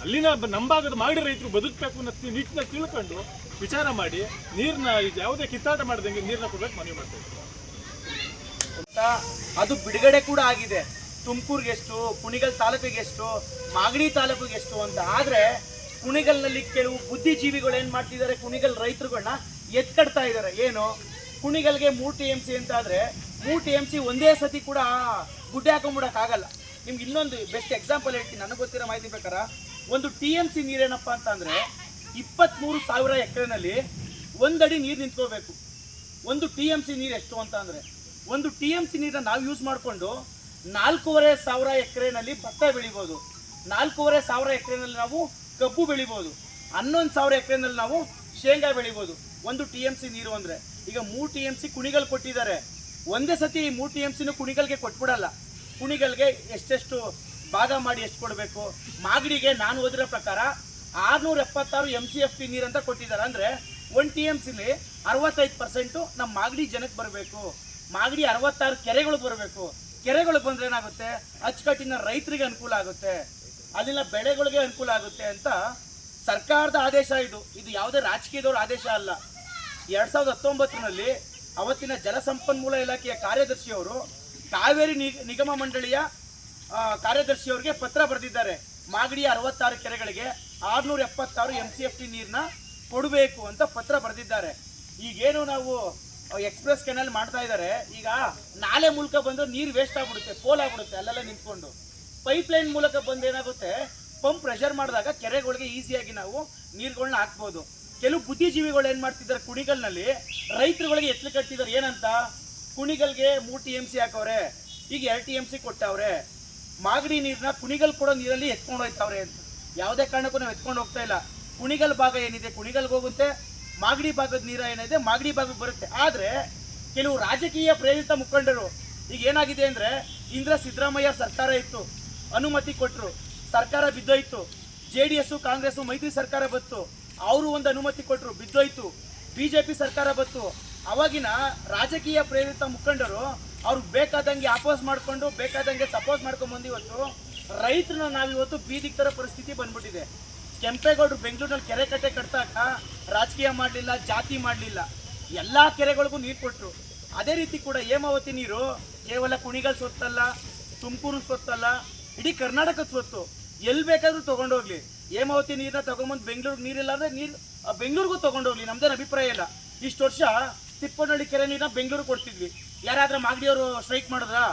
ಅಲ್ಲಿನ ನಂಬಾಗದ ಮಾಡಿ ರೈತರು ಬದುಕಬೇಕು ಅನ್ನೋ ನೀಟ್ನ ತಿಳ್ಕೊಂಡು ವಿಚಾರ ಮಾಡಿ ನೀರನ್ನ ಯಾವುದೇ ಕಿತ್ತಾಟ ಮಾಡ್ದಂಗೆ ನೀರನ್ನ ಕೊಡ್ಬೇಕು ಮನವಿ ಮಾಡ್ತೇವೆ ಅಂತ ಅದು ಬಿಡುಗಡೆ ಕೂಡ ಆಗಿದೆ. ತುಮಕೂರಿಗೆ ಎಷ್ಟು ಕುಣಿಗಲ್ ತಾಲೂಕಿಗೆ ಎಷ್ಟು ಮಾಗಡಿ ತಾಲೂಕಿಗೆ ಎಷ್ಟು ಅಂತ. ಆದರೆ ಕುಣಿಗಲ್ನಲ್ಲಿ ಕೆಲವು ಬುದ್ಧಿಜೀವಿಗಳು ಏನು ಮಾಡ್ತಿದ್ದಾರೆ? ಕುಣಿಗಲ್ ರೈತರುಗಳನ್ನ ಎತ್ಕಡ್ತಾ ಇದ್ದಾರೆ. ಏನು? ಕುಣಿಗಲ್ಗೆ ಮೂರು ಟಿ ಎಂ ಸಿ ಅಂತ ಆದರೆ ಮೂರು ಟಿ ಎಂ ಸಿ ಒಂದೇ ಸತಿ ಕೂಡ ಗುಡ್ಡೆ ಹಾಕೊಂಡ್ಬಿಡಕ್ ಆಗಲ್ಲ. ನಿಮ್ಗೆ ಇನ್ನೊಂದು ಬೆಸ್ಟ್ ಎಕ್ಸಾಂಪಲ್ ಹೇಳ್ತೀನಿ. ನನಗೆ ಗೊತ್ತಿರೋ ಮಾಹಿತಿ ಪ್ರಕಾರ ಒಂದು ಟಿ ಎಂ ಸಿ ನೀರೇನಪ್ಪ ಅಂತ ಅಂದ್ರೆ ಇಪ್ಪತ್ತ್ಮೂರು ಸಾವಿರ ಎಕರೆನಲ್ಲಿ ಒಂದಡಿ ನೀರು ನಿಂತ್ಕೋಬೇಕು. ಒಂದು ಟಿ ಎಂ ಸಿ ನೀರು ಎಷ್ಟು ಅಂತ ಅಂದರೆ ಒಂದು ಟಿ ಎಂ ಸಿ ನೀರನ್ನ ನಾವು ಯೂಸ್ ಮಾಡಿಕೊಂಡು ನಾಲ್ಕೂವರೆ ಸಾವಿರ ಎಕರೆನಲ್ಲಿ ಭತ್ತ ಬೆಳಿಬೋದು. ನಾಲ್ಕೂವರೆ ಸಾವಿರ ಎಕರೆನಲ್ಲಿ ನಾವು ಕಬ್ಬು ಬೆಳಿಬೋದು. ಹನ್ನೊಂದು ಸಾವಿರ ಎಕರೆನಲ್ಲಿ ನಾವು ಶೇಂಗಾ ಬೆಳಿಬೋದು. ಒಂದು ಟಿ ಎಂ ಸಿ ನೀರು ಅಂದರೆ. ಈಗ ಮೂರು ಟಿ ಎಂ ಸಿ ಕುಣಿಗಲ್ ಕೊಟ್ಟಿದ್ದಾರೆ. ಒಂದೇ ಸತಿ ಈ ಮೂರು ಟಿ ಎಂ ಸಿನೂ ಕುಣಿಗಲ್ಗೆ ಕೊಟ್ಬಿಡಲ್ಲ. ಕುಣಿಗಲ್ಗೆ ಎಷ್ಟೆಷ್ಟು ಭಾಗ ಮಾಡಿ ಎಷ್ಟು ಕೊಡಬೇಕು? ಮಾಗಡಿಗೆ ನಾನು ಓದಿರೋ ಪ್ರಕಾರ ಆರುನೂರ ಎಪ್ಪತ್ತಾರು ಎಂ ಸಿ ಎಫ್ ಟಿ ನೀರು ಅಂತ ಕೊಟ್ಟಿದ್ದಾರೆ. ಅಂದರೆ ಒನ್ ಟಿ ಎಂ ಸಿಲಿ ಅರವತ್ತೈದು ಪರ್ಸೆಂಟು ನಮ್ಮ ಮಾಗಡಿ ಜನಕ್ಕೆ ಬರಬೇಕು. ಮಾಗಡಿ ಅರವತ್ತಾರು ಕೆರೆಗಳು ಬರಬೇಕು. ಕೆರೆಗಳು ಬಂದ್ರೆ ಏನಾಗುತ್ತೆ? ಅಚ್ಚುಕಟ್ಟಿನ ರೈತರಿಗೆ ಅನುಕೂಲ ಆಗುತ್ತೆ. ಅಲ್ಲಿನ ಬೆಳೆಗಳಿಗೆ ಅನುಕೂಲ ಆಗುತ್ತೆ ಅಂತ ಸರ್ಕಾರದ ಆದೇಶ ಇದು. ಇದು ಯಾವುದೇ ರಾಜಕೀಯದವ್ರ ಆದೇಶ ಅಲ್ಲ. ಎರಡ್ ಸಾವಿರದ ಹತ್ತೊಂಬತ್ತರಲ್ಲಿ ಅವತ್ತಿನ ಜಲಸಂಪನ್ಮೂಲ ಇಲಾಖೆಯ ಕಾರ್ಯದರ್ಶಿಯವರು ಕಾವೇರಿ ನಿಗಮ ಮಂಡಳಿಯ ಕಾರ್ಯದರ್ಶಿಯವರಿಗೆ ಪತ್ರ ಬರೆದಿದ್ದಾರೆ. ಮಾಗಡಿಯ ಅರವತ್ತಾರು ಕೆರೆಗಳಿಗೆ ಆರ್ನೂರ ಎಪ್ಪತ್ತಾರು ಎಂ ಸಿ ಎಫ್ ಟಿ ನೀರನ್ನ ಕೊಡಬೇಕು ಅಂತ ಪತ್ರ ಬರೆದಿದ್ದಾರೆ. ಈಗೇನು ನಾವು ಎಕ್ಸ್ಪ್ರೆಸ್ ಕೆನಲ್ ಮಾಡ್ತಾ ಇದ್ದಾರೆ ಈಗ ನಾಲೆ ಮೂಲಕ ಬಂದ್ರೆ ನೀರು ವೇಸ್ಟ್ ಆಗ್ಬಿಡುತ್ತೆ ಪೋಲ್ ಆಗ್ಬಿಡುತ್ತೆ, ಅಲ್ಲೆಲ್ಲ ನಿಂತ್ಕೊಂಡು. ಪೈಪ್ ಲೈನ್ ಮೂಲಕ ಬಂದು ಏನಾಗುತ್ತೆ? ಪಂಪ್ ಪ್ರೆಷರ್ ಮಾಡಿದಾಗ ಕೆರೆಗಳಿಗೆ ಈಸಿಯಾಗಿ ನಾವು ನೀರುಗಳನ್ನ ಹಾಕ್ಬೋದು. ಕೆಲವು ಬುದ್ಧಿಜೀವಿಗಳು ಏನು ಮಾಡ್ತಿದ್ದಾರೆ ಕುಣಿಗಲ್ನಲ್ಲಿ? ರೈತರುಗಳಿಗೆ ಎತ್ತಲು ಕಟ್ಟಿದ್ದಾರೆ ಏನಂತ? ಕುಣಿಗಲ್ಗೆ ಮೂರು ಟಿ ಎಂ ಸಿ ಹಾಕವ್ರೆ, ಈಗ ಎರಡು ಟಿ ಎಂ ಸಿ ಕೊಟ್ಟವ್ರೆ. ಮಾಗಡಿ ನೀರನ್ನ ಕುಣಿಗಲ್ ಕೊಡೋ ನೀರಲ್ಲಿ ಎತ್ಕೊಂಡು ಹೋಯ್ತವ್ರೆ ಅಂತ. ಯಾವುದೇ ಕಾರಣಕ್ಕೂ ನಾವು ಎತ್ಕೊಂಡು ಹೋಗ್ತಾ ಇಲ್ಲ. ಕುಣಿಗಲ್ ಭಾಗ ಏನಿದೆ? ಕುಣಿಗಲ್ಗೆ ಹೋಗುತ್ತೆ. ಮಾಗಡಿ ಭಾಗದ ನೀರ ಏನಿದೆ, ಮಾಗಡಿ ಭಾಗಕ್ಕೆ ಬರುತ್ತೆ. ಆದರೆ ಕೆಲವು ರಾಜಕೀಯ ಪ್ರೇರಿತ ಮುಖಂಡರು ಈಗ ಏನಾಗಿದೆ ಅಂದರೆ ಇಂದ್ರ ಸಿದ್ದರಾಮಯ್ಯ ಸರ್ಕಾರ ಇತ್ತು, ಅನುಮತಿ ಕೊಟ್ಟರು ಸರ್ಕಾರ ಬಿದ್ದೋಯ್ತು ಜೆ ಡಿ ಎಸ್ಸು ಕಾಂಗ್ರೆಸ್ಸು, ಮೈತ್ರಿ ಸರ್ಕಾರ ಬತ್ತು ಅವರು ಒಂದು ಅನುಮತಿ ಕೊಟ್ಟರು ಬಿದ್ದೋಯ್ತು ಬಿ ಜೆ ಪಿ ಸರ್ಕಾರ ಬಂತು. ಅವಾಗಿನ ರಾಜಕೀಯ ಪ್ರೇರಿತ ಮುಖಂಡರು ಅವ್ರಿಗೆ ಬೇಕಾದಂಗೆ ಅಪೋಸ್ ಮಾಡಿಕೊಂಡು, ಬೇಕಾದಂಗೆ ಸಪೋಸ್ ಮಾಡ್ಕೊಂಡು ಬಂದು ಇವತ್ತು ರೈತರನ್ನ ನಾವಿವತ್ತು ಬೀದಿಗೆ ಥರ ಪರಿಸ್ಥಿತಿ ಬಂದ್ಬಿಟ್ಟಿದೆ. ಕೆಂಪೇಗೌಡರು ಬೆಂಗಳೂರಿನಲ್ಲಿ ಕೆರೆ ಕಟ್ಟೆ ಕಟ್ಟಾಕ ರಾಜಕೀಯ ಮಾಡಲಿಲ್ಲ, ಜಾತಿ ಮಾಡಲಿಲ್ಲ. ಎಲ್ಲ ಕೆರೆಗಳಿಗೂ ನೀರು ಕೊಟ್ಟರು ಅದೇ ರೀತಿ ಕೂಡ ಹೇಮಾವತಿ ನೀರು ಕೇವಲ ಕುಣಿಗಲ್ ಸ್ವತ್ತಲ್ಲ ತುಮಕೂರು ಸ್ವತ್ತಲ್ಲ ಇಡೀ ಕರ್ನಾಟಕದ ಸ್ವತ್ತು ಎಲ್ಲಿ ಬೇಕಾದರೂ ತೊಗೊಂಡೋಗ್ಲಿ ಹೇಮಾವತಿ ನೀರನ್ನ ತೊಗೊಂಬಂದು ಬೆಂಗಳೂರಿಗೆ ನೀರಿಲ್ಲ ಅಂದರೆ ನೀರು ಬೆಂಗಳೂರಿಗೂ ತೊಗೊಂಡೋಗ್ಲಿ ನಮ್ದೇನು ಅಭಿಪ್ರಾಯ ಇಲ್ಲ. ಇಷ್ಟು ವರ್ಷ ತಿಪ್ಪನಹಳ್ಳಿ ಕೆರೆ ನೀರನ್ನ ಬೆಂಗಳೂರು ಕೊಡ್ತಿದ್ವಿ. ಯಾರಾದರೂ ಮಾಗಡಿಯವರು ಸ್ಟ್ರೈಕ್ ಮಾಡಿದ್ರಾ?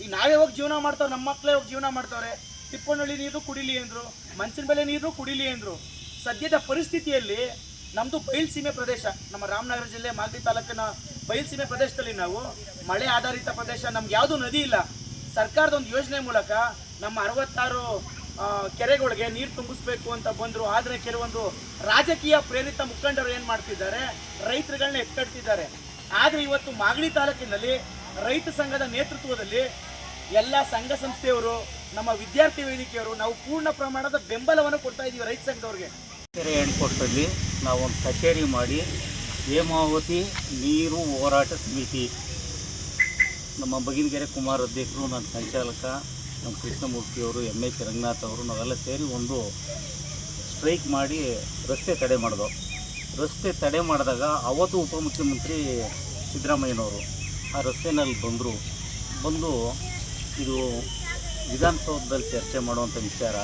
ಈಗ ನಾವೇ ಹೋಗಿ ಜೀವನ ಮಾಡ್ತಾವ್ರೆ ನಮ್ಮ ಮಕ್ಕಳೇ ಹೋಗಿ ಜೀವನ ಮಾಡ್ತಾವ್ರೆ? ತಿಪ್ಪನಹಳ್ಳಿ ನೀರು ಕುಡಿಲಿ ಅಂದರು ಮಂಚಿನ ಬೆಲೆ ನೀರು ಕುಡಿಲಿ ಅಂದರು. ಸದ್ಯದ ಪರಿಸ್ಥಿತಿಯಲ್ಲಿ ನಮ್ಮದು ಬಯಲುಸೀಮೆ ಪ್ರದೇಶ, ನಮ್ಮ ರಾಮನಗರ ಜಿಲ್ಲೆ ಮಾಗಡಿ ತಾಲೂಕಿನ ಬಯಲುಸೀಮೆ ಪ್ರದೇಶದಲ್ಲಿ ನಾವು ಮಳೆ ಆಧಾರಿತ ಪ್ರದೇಶ, ನಮ್ಗೆ ಯಾವುದೂ ನದಿ ಇಲ್ಲ. ಸರ್ಕಾರದ ಒಂದು ಯೋಜನೆ ಮೂಲಕ ನಮ್ಮ ಅರವತ್ತಾರು ಕೆರೆಗಳಿಗೆ ನೀರು ತುಂಬಿಸ್ಬೇಕು ಅಂತ ಬಂದರು. ಆದರೆ ಕೆಲವೊಂದು ರಾಜಕೀಯ ಪ್ರೇರಿತ ಮುಖಂಡರು ಏನು ಮಾಡ್ತಿದ್ದಾರೆ ರೈತರುಗಳನ್ನ ಎತ್ತಿದ್ದಾರೆ ಆದರೆ ಇವತ್ತು ಮಾಗಡಿ ತಾಲೂಕಿನಲ್ಲಿ ರೈತ ಸಂಘದ ನೇತೃತ್ವದಲ್ಲಿ ಎಲ್ಲ ಸಂಘ ಸಂಸ್ಥೆಯವರು ನಮ್ಮ ವಿದ್ಯಾರ್ಥಿ ವೇದಿಕೆಯವರು ನಾವು ಪೂರ್ಣ ಪ್ರಮಾಣದ ಬೆಂಬಲವನ್ನು ಕೊಡ್ತಾ ಇದ್ದೀವಿ ರೈತ ಸಂಘದವ್ರಿಗೆ. ಕೆರೆ ನಾವು ನಾವೊಂದು ಕಚೇರಿ ಮಾಡಿ ಹೇಮಾವತಿ ನೀರು ಹೋರಾಟ ಸಮಿತಿ. ನಮ್ಮ ಬಗಿನಗೆರೆ ಕುಮಾರ್ ಅಧ್ಯಕ್ಷರು ನನ್ನ ಸಂಚಾಲಕ ನಮ್ಮ ಕೃಷ್ಣಮೂರ್ತಿಯವರು ಎಂ ಎಚ್ ರಂಗನಾಥ್ ಅವರು, ನಾವೆಲ್ಲ ಸೇರಿ ಒಂದು ಸ್ಟ್ರೈಕ್ ಮಾಡಿ ರಸ್ತೆ ತಡೆ ಮಾಡಿದೋ ರಸ್ತೆ ತಡೆ ಮಾಡಿದಾಗ ಅವತ್ತು ಉಪಮುಖ್ಯಮಂತ್ರಿ ಸಿದ್ದರಾಮಯ್ಯನವರು ಆ ರಸ್ತೆನಲ್ಲಿ ಬಂದರು. ಬಂದು ಇದು ವಿಧಾನಸೌಧದಲ್ಲಿ ಚರ್ಚೆ ಮಾಡುವಂಥ ವಿಚಾರ,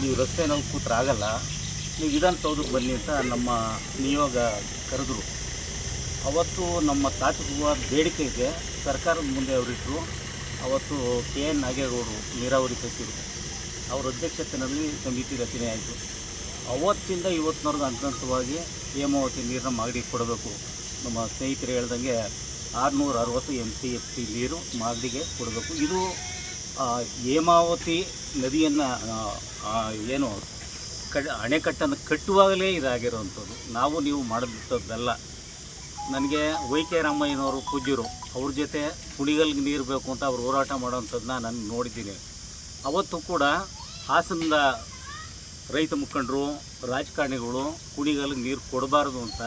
ನೀವು ರಸ್ತೆನಲ್ಲಿ ಕೂತ್ರೆ ಆಗಲ್ಲ. ನೀವು ವಿಧಾನಸೌಧಕ್ಕೆ ಬನ್ನಿ ಅಂತ ನಮ್ಮ ನಿಯೋಗ ಕರೆದ್ರು. ಅವತ್ತು ನಮ್ಮ ತಾಚಕುವ ಬೇಡಿಕೆಗೆ ಸರ್ಕಾರದ ಮುಂದೆ ಅವರಿಟ್ಟರು ಅವತ್ತು ಕೆ ಎನ್ ನಾಗೇಗೌಡರು ನೀರಾವರಿ ಸಚಿವರು. ಅವರ ಅಧ್ಯಕ್ಷತೆಯಲ್ಲಿ ಸಮಿತಿ ರಚನೆ ಆಯಿತು. ಅವತ್ತಿಂದ ಇವತ್ತಿನವರೆಗೂ ಹಂತವಾಗಿ ಹೇಮಾವತಿ ನೀರನ್ನ ಮಾಗಡಿಗೆ ಕೊಡಬೇಕು. ನಮ್ಮ ಸ್ನೇಹಿತರು ಹೇಳ್ದಂಗೆ ಆರುನೂರ ಅರವತ್ತು ಎಂ ಸಿ ಎಫ್ ಸಿ ನೀರು ಮಾಗಡಿಗೆ ಕೊಡಬೇಕು. ಇದು ಹೇಮಾವತಿ ನದಿಯನ್ನು ಏನು ಕ ಅಣೆಕಟ್ಟನ್ನು ಕಟ್ಟುವಾಗಲೇ ಇದಾಗಿರುವಂಥದ್ದು. ನಾವು ನೀವು ಮಾಡಿಬಿಟ್ಟದ್ದಲ್ಲ ನನಗೆ ವೈ ಕೆ ರಾಮಯ್ಯನವರು ಪೂಜ್ಯರು. ಅವ್ರ ಜೊತೆ ಕುಣಿಗಲ್ಗೆ ನೀರು ಬೇಕು ಅಂತ ಅವ್ರು ಹೋರಾಟ ಮಾಡೋವಂಥದ್ದನ್ನ ನಾನು ನೋಡಿದ್ದೀನಿ. ಅವತ್ತು ಕೂಡ ಹಾಸನದ ರೈತ ಮುಖಂಡರು, ರಾಜಕಾರಣಿಗಳು ಕುಣಿಗಲ್ಗೆ ನೀರು ಕೊಡಬಾರ್ದು ಅಂತ,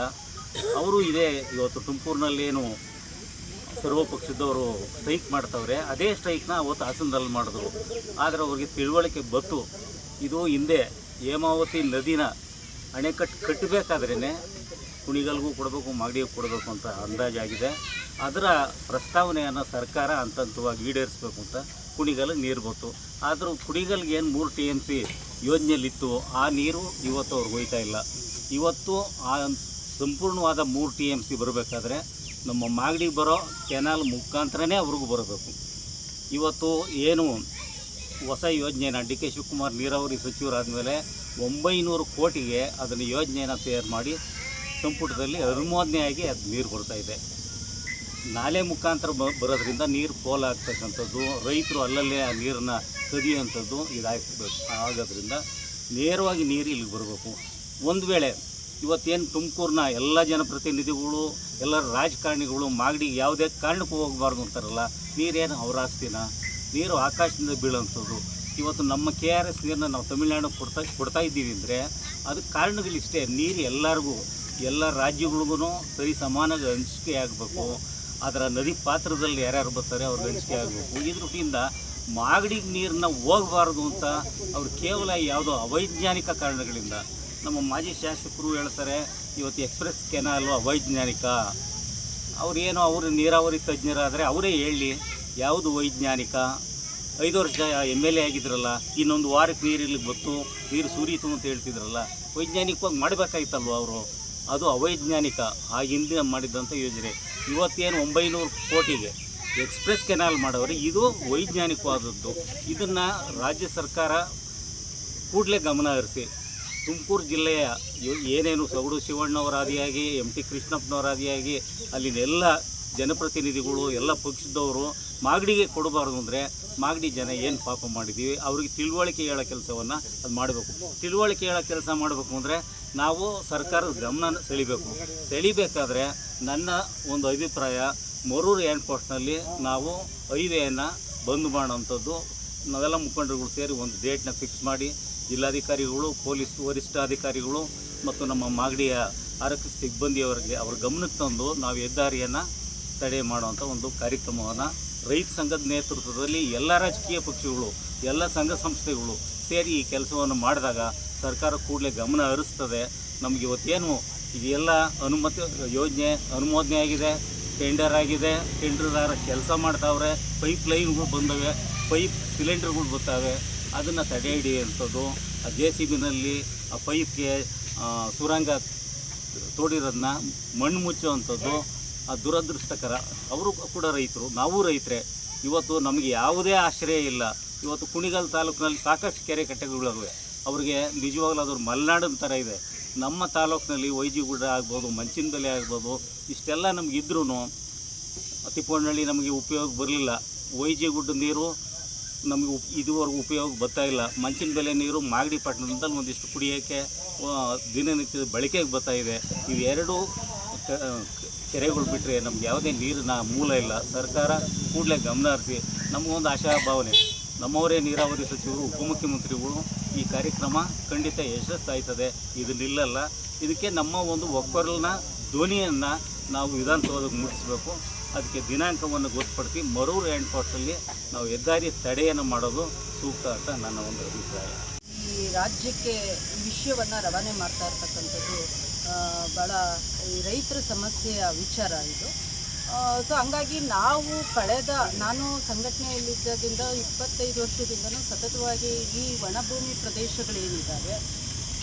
ಅವರು ಇದೇ ಇವತ್ತು ತುಮಕೂರಿನಲ್ಲೇನು ಸರ್ವ ಪಕ್ಷದವರು ಸ್ಟ್ರೈಕ್ ಮಾಡ್ತವ್ರೆ. ಅದೇ ಸ್ಟ್ರೈಕ್ನ ಅವತ್ತು ಹಾಸನದಲ್ಲಿ ಮಾಡಿದ್ರು. ಆದರೆ ಅವ್ರಿಗೆ ತಿಳುವಳಿಕೆ ಬತ್ತು ಇದು ಹಿಂದೆ ಹೇಮಾವತಿ ನದಿನ ಅಣೆಕಟ್ಟು ಕಟ್ಟಬೇಕಾದ್ರೇ ಕುಣಿಗಲ್ಗೂ ಕೊಡಬೇಕು, ಮಾಗಡಿಗೂ ಕೊಡಬೇಕು ಅಂತ ಅಂದಾಜಾಗಿದೆ ಅದರ ಪ್ರಸ್ತಾವನೆಯನ್ನು ಸರ್ಕಾರ ಹಂತ ಹಂತವಾಗಿ ಈಡೇರಿಸಬೇಕು ಅಂತ ಕುಣಿಗಲ್ಗೆ ನೀರು ಬಂತು. ಆದರೂ ಕುಣಿಗಲ್ಗೆ ಏನು ಮೂರು ಟಿ ಎಂ ಸಿ ಯೋಜನೆಯಲ್ಲಿತ್ತು, ಆ ನೀರು ಇವತ್ತು ಅವ್ರಿಗೆ ಹೋಯ್ತಾ ಇಲ್ಲ. ಇವತ್ತು ಆ ಸಂಪೂರ್ಣವಾದ ಮೂರು ಟಿ ಎಂ ಸಿ ಬರಬೇಕಾದ್ರೆ ನಮ್ಮ ಮಾಗಡಿಗೆ ಬರೋ ಕೆನಾಲ್ ಮುಖಾಂತರನೇ ಅವ್ರಿಗೂ ಬರಬೇಕು. ಇವತ್ತು ಏನು ಹೊಸ ಯೋಜನೆನ ಡಿ ಕೆ ಶಿವಕುಮಾರ್ ನೀರಾವರಿ ಸಚಿವರಾದಮೇಲೆ ಒಂಬೈನೂರು ಕೋಟಿಗೆ ಅದನ್ನು ಯೋಜನೆಯನ್ನು ತಯಾರು ಮಾಡಿ ಸಂಪುಟದಲ್ಲಿ ಅನುಮೋದನೆಯಾಗಿ ಅದು ನೀರು ಕೊಡ್ತಾ ಇದೆ. ನಾಲೆ ಮುಖಾಂತರ ಬರೋದ್ರಿಂದ ನೀರು ಪೋಲಾಗ್ತಕ್ಕಂಥದ್ದು ರೈತರು ಅಲ್ಲಲ್ಲೇ ಆ ನೀರನ್ನು ಕದಿಯುವಂಥದ್ದು ಇದಾಗಬೇಕು ಆಗೋದ್ರಿಂದ ನೇರವಾಗಿ ನೀರು ಇಲ್ಲಿಗೆ ಬರಬೇಕು. ಒಂದು ವೇಳೆ ಇವತ್ತೇನು ತುಮಕೂರಿನ ಎಲ್ಲ ಜನಪ್ರತಿನಿಧಿಗಳು ಎಲ್ಲ ರಾಜಕಾರಣಿಗಳು ಮಾಗಡಿಗೆ ಯಾವುದೇ ಕಾರಣಕ್ಕೂ ಹೋಗಬಾರ್ದು ಅಂತಾರಲ್ಲ, ನೀರೇನು ಅವ್ರ ಆಸ್ತಿನ ನೀರು ಆಕಾಶದಿಂದ ಬೀಳೋವಂಥದ್ದು. ಇವತ್ತು ನಮ್ಮ ಕೆ ಆರ್ ಎಸ್ ನೀರನ್ನ ನಾವು ತಮಿಳ್ನಾಡಿಗೆ ಕೊಡ್ತಾ ಕೊಡ್ತಾ ಇದ್ದೀವಿ ಅಂದರೆ ಅದಕ್ಕೆ ಕಾರಣಗಳಿಷ್ಟೇ ನೀರು ಎಲ್ಲರಿಗೂ, ಎಲ್ಲ ರಾಜ್ಯಗಳಿಗೂ ಸರಿ ಸಮಾನಾಗಿ ಹಂಚಿಕೆ ಆಗಬೇಕು. ಅದರ ನದಿ ಪಾತ್ರದಲ್ಲಿ ಯಾರ್ಯಾರು ಬರ್ತಾರೆ ಅವ್ರಿಗೆ ಹಂಚಿಕೆ ಆಗಬೇಕು. ಇದ್ರಿಂದ ಮಾಗಡಿಗೆ ನೀರನ್ನ ಹೋಗಬಾರ್ದು ಅಂತ ಅವ್ರು ಕೇವಲ ಯಾವುದೋ ಅವೈಜ್ಞಾನಿಕ ಕಾರಣಗಳಿಂದ ನಮ್ಮ ಮಾಜಿ ಶಾಸಕರು ಹೇಳ್ತಾರೆ, ಇವತ್ತು ಎಕ್ಸ್ಪ್ರೆಸ್ ಕೆನಾಲು ಅವೈಜ್ಞಾನಿಕ ಅವ್ರೇನೋ ಅವರು ನೀರಾವರಿ ತಜ್ಞರಾದರೆ ಅವರೇ ಹೇಳಿ, ಯಾವುದು ವೈಜ್ಞಾನಿಕ? ಐದು ವರ್ಷ ಎಂ ಎಲ್ ಎ ಆಗಿದ್ರಲ್ಲ, ಇನ್ನೊಂದು ವಾರಕ್ಕೆ ನೀರಿಲ್ಲಿ ಬತ್ತು ನೀರು ಸುರಿಯಿತು ಅಂತ ಹೇಳ್ತಿದ್ರಲ್ಲ, ವೈಜ್ಞಾನಿಕವಾಗಿ ಮಾಡಬೇಕಾಯ್ತಲ್ವ ಅವರು? ಅದು ಅವೈಜ್ಞಾನಿಕ, ಆ ಹಿಂದೆ ಮಾಡಿದ್ದಂಥ ಯೋಜನೆ. ಇವತ್ತೇನು ಒಂಬೈನೂರು ಕೋಟಿಗೆ ಎಕ್ಸ್ಪ್ರೆಸ್ ಕೆನಾಲ್ ಮಾಡೋರು, ಇದು ವೈಜ್ಞಾನಿಕವಾದದ್ದು. ಇದನ್ನು ರಾಜ್ಯ ಸರ್ಕಾರ ಕೂಡಲೇ ಗಮನ ಹರಿಸಿ. ತುಮಕೂರು ಜಿಲ್ಲೆಯ ಏನೇನು ಸೌಡು ಶಿವಣ್ಣವರಾದಿಯಾಗಿ, ಎಂ ಟಿ ಕೃಷ್ಣಪ್ಪನವರ ಆದಿಯಾಗಿ ಅಲ್ಲಿನ ಎಲ್ಲ ಜನಪ್ರತಿನಿಧಿಗಳು, ಎಲ್ಲ ಪಕ್ಷದವರು ಮಾಗಡಿಗೆ ಕೊಡಬಾರ್ದು ಅಂದರೆ ಮಾಗಡಿ ಜನ ಏನು ಪಾಪ ಮಾಡಿದ್ದೀವಿ ಅವ್ರಿಗೆ ತಿಳುವಳಿಕೆ ಹೇಳೋ ಕೆಲಸವನ್ನು ಅದು ಮಾಡಬೇಕು. ತಿಳುವಳಿಕೆ ಹೇಳೋ ಕೆಲಸ ಮಾಡಬೇಕು ಅಂದರೆ ನಾವು ಸರ್ಕಾರದ ಗಮನ ಸೆಳಿಬೇಕು. ಸೆಳಿಬೇಕಾದ್ರೆ ನನ್ನ ಒಂದು ಅಭಿಪ್ರಾಯ, ಮರೂರು ಏರ್ಪೋರ್ಟ್ನಲ್ಲಿ ನಾವು ಹೈವೇಯನ್ನು ಬಂದ್ ಮಾಡೋಂಥದ್ದು ನಾವೆಲ್ಲ ಮುಖಂಡರುಗಳು ಸೇರಿ ಒಂದು ಡೇಟ್ನ ಫಿಕ್ಸ್ ಮಾಡಿ ಜಿಲ್ಲಾಧಿಕಾರಿಗಳು, ಪೊಲೀಸ್ ವರಿಷ್ಠಾಧಿಕಾರಿಗಳು ಮತ್ತು ನಮ್ಮ ಮಾಗಡಿಯ ಆರೋಗ್ಯ ಸಿಬ್ಬಂದಿಯವರಿಗೆ ಅವರ ಗಮನಕ್ಕೆ ತಂದು ನಾವು ಹೆದ್ದಾರಿಯನ್ನು ತಡೆ ಮಾಡುವಂಥ ಒಂದು ಕಾರ್ಯಕ್ರಮವನ್ನು ರೈತ ಸಂಘದ ನೇತೃತ್ವದಲ್ಲಿ ಎಲ್ಲ ರಾಜಕೀಯ ಪಕ್ಷಗಳು, ಎಲ್ಲ ಸಂಘ ಸಂಸ್ಥೆಗಳು ಸೇರಿ ಈ ಕೆಲಸವನ್ನು ಮಾಡಿದಾಗ ಸರ್ಕಾರ ಕೂಡಲೇ ಗಮನ ಹರಿಸ್ತದೆ. ನಮಗೆ ಇವತ್ತೇನು ಇದೆಲ್ಲ ಅನುಮತಿ, ಯೋಜನೆ, ಅನುಮೋದನೆ ಆಗಿದೆ ಟೆಂಡರ್ ಆಗಿದೆ ಟೆಂಡರ್ದಾರ ಕೆಲಸ ಮಾಡ್ತಾವ್ರೆ ಪೈಪ್ ಲೈನ್ಗಳು ಬಂದವೆ ಪೈಪ್ ಸಿಲಿಂಡರ್ಗಳು ಬರ್ತಾವೆ. ಅದನ್ನು ತಡೆ ಹಿಡಿಯುವಂಥದ್ದು ಆ ಜೆ ಸಿ ಬಿನಲ್ಲಿ ಆ ಪೈಪ್ಗೆ ಸುರಂಗ ತೋಡಿರೋದನ್ನ ಮಣ್ಣು ಮುಚ್ಚುವಂಥದ್ದು ಆ ದುರದೃಷ್ಟಕರ. ಅವರು ಕೂಡ ರೈತರು, ನಾವು ರೈತರೇ. ಇವತ್ತು ನಮಗೆ ಯಾವುದೇ ಆಶ್ರಯ ಇಲ್ಲ. ಇವತ್ತು ಕುಣಿಗಲ್ ತಾಲೂಕಿನಲ್ಲಿ ಸಾಕಷ್ಟು ಕೆರೆ ಕಟ್ಟೆಗಳಿವೆ. ಅವರಿಗೆ ನಿಜವಾಗ್ಲೂ ಅದ್ರ ಮಲೆನಾಡಿನ ಥರ ಇದೆ. ನಮ್ಮ ತಾಲೂಕಿನಲ್ಲಿ ವೈಜಿಗುಡ್ಡ ಆಗ್ಬೋದು ಮಂಚಿನ ಬೆಲೆ ಆಗ್ಬೋದು, ಇಷ್ಟೆಲ್ಲ ನಮಗಿದ್ರೂ ತಿಪ್ಪಣ್ಣಹಳ್ಳಿ ನಮಗೆ ಉಪಯೋಗ ಬರಲಿಲ್ಲ. ವೈಜಿಗುಡ್ಡ ನೀರು ನಮಗೆ ಉಪ್ ಇದುವರೆಗೂ ಉಪಯೋಗ ಬರ್ತಾ ಇಲ್ಲ. ಮಂಚಿನ ಬೆಲೆ ನೀರು ಮಾಗಡಿ ಪಟ್ಟಣದಿಂದ ಒಂದಿಷ್ಟು ಕುಡಿಯೋಕ್ಕೆ ದಿನನಿತ್ಯದ ಬಳಕೆಗೆ ಬರ್ತಾ ಇದೆ. ಇವೆರಡೂ ಕೆರೆಗಳು ಬಿಟ್ಟರೆ ನಮ್ಗೆ ಯಾವುದೇ ನೀರಿನ ಮೂಲ ಇಲ್ಲ. ಸರ್ಕಾರ ಕೂಡಲೇ ಗಮನ ಹರಿಸಿ, ನಮಗೊಂದು ಆಶಾಭಾವನೆ ನಮ್ಮವರೇ ನೀರಾವರಿ ಸಚಿವರು, ಉಪಮುಖ್ಯಮಂತ್ರಿಗಳು, ಈ ಕಾರ್ಯಕ್ರಮ ಖಂಡಿತ ಯಶಸ್ಸಾಯ್ತದೆ. ಇದು ನಿಲ್ಲಲ್ಲ. ಇದಕ್ಕೆ ನಮ್ಮ ಒಂದು ಒಕ್ಕರಲಿನ ಧ್ವನಿಯನ್ನು ನಾವು ವಿಧಾನಸೌಧಕ್ಕೆ ಮುಟ್ಟಿಸ್ಬೇಕು. ಅದಕ್ಕೆ ದಿನಾಂಕವನ್ನು ಗೊತ್ತುಪಡಿಸಿ ಮರೂರು ಹ್ಯಾಂಡ್ ಪೋಸ್ಟಲ್ಲಿ ನಾವು ಹೆದ್ದಾರಿ ತಡೆಯನ್ನು ಮಾಡೋದು ಸೂಕ್ತ ಅಂತ ನನ್ನ ಒಂದು ಅಭಿಪ್ರಾಯ. ಈ ರಾಜ್ಯಕ್ಕೆ ವಿಷಯವನ್ನು ರವಾನೆ ಮಾಡ್ತಾ ಇರ್ತಕ್ಕಂಥದ್ದು ಭಾಳ ಈ ರೈತರ ಸಮಸ್ಯೆಯ ವಿಚಾರ ಇದು. ಸೊ ಹಂಗಾಗಿ ನಾವು ಕಳೆದ, ನಾನು ಸಂಘಟನೆಯಲ್ಲಿದ್ದರಿಂದ ಇಪ್ಪತ್ತೈದು ವರ್ಷದಿಂದಲೂ ಸತತವಾಗಿ ಈ ಒಣಭೂಮಿ ಪ್ರದೇಶಗಳೇನಿದ್ದಾವೆ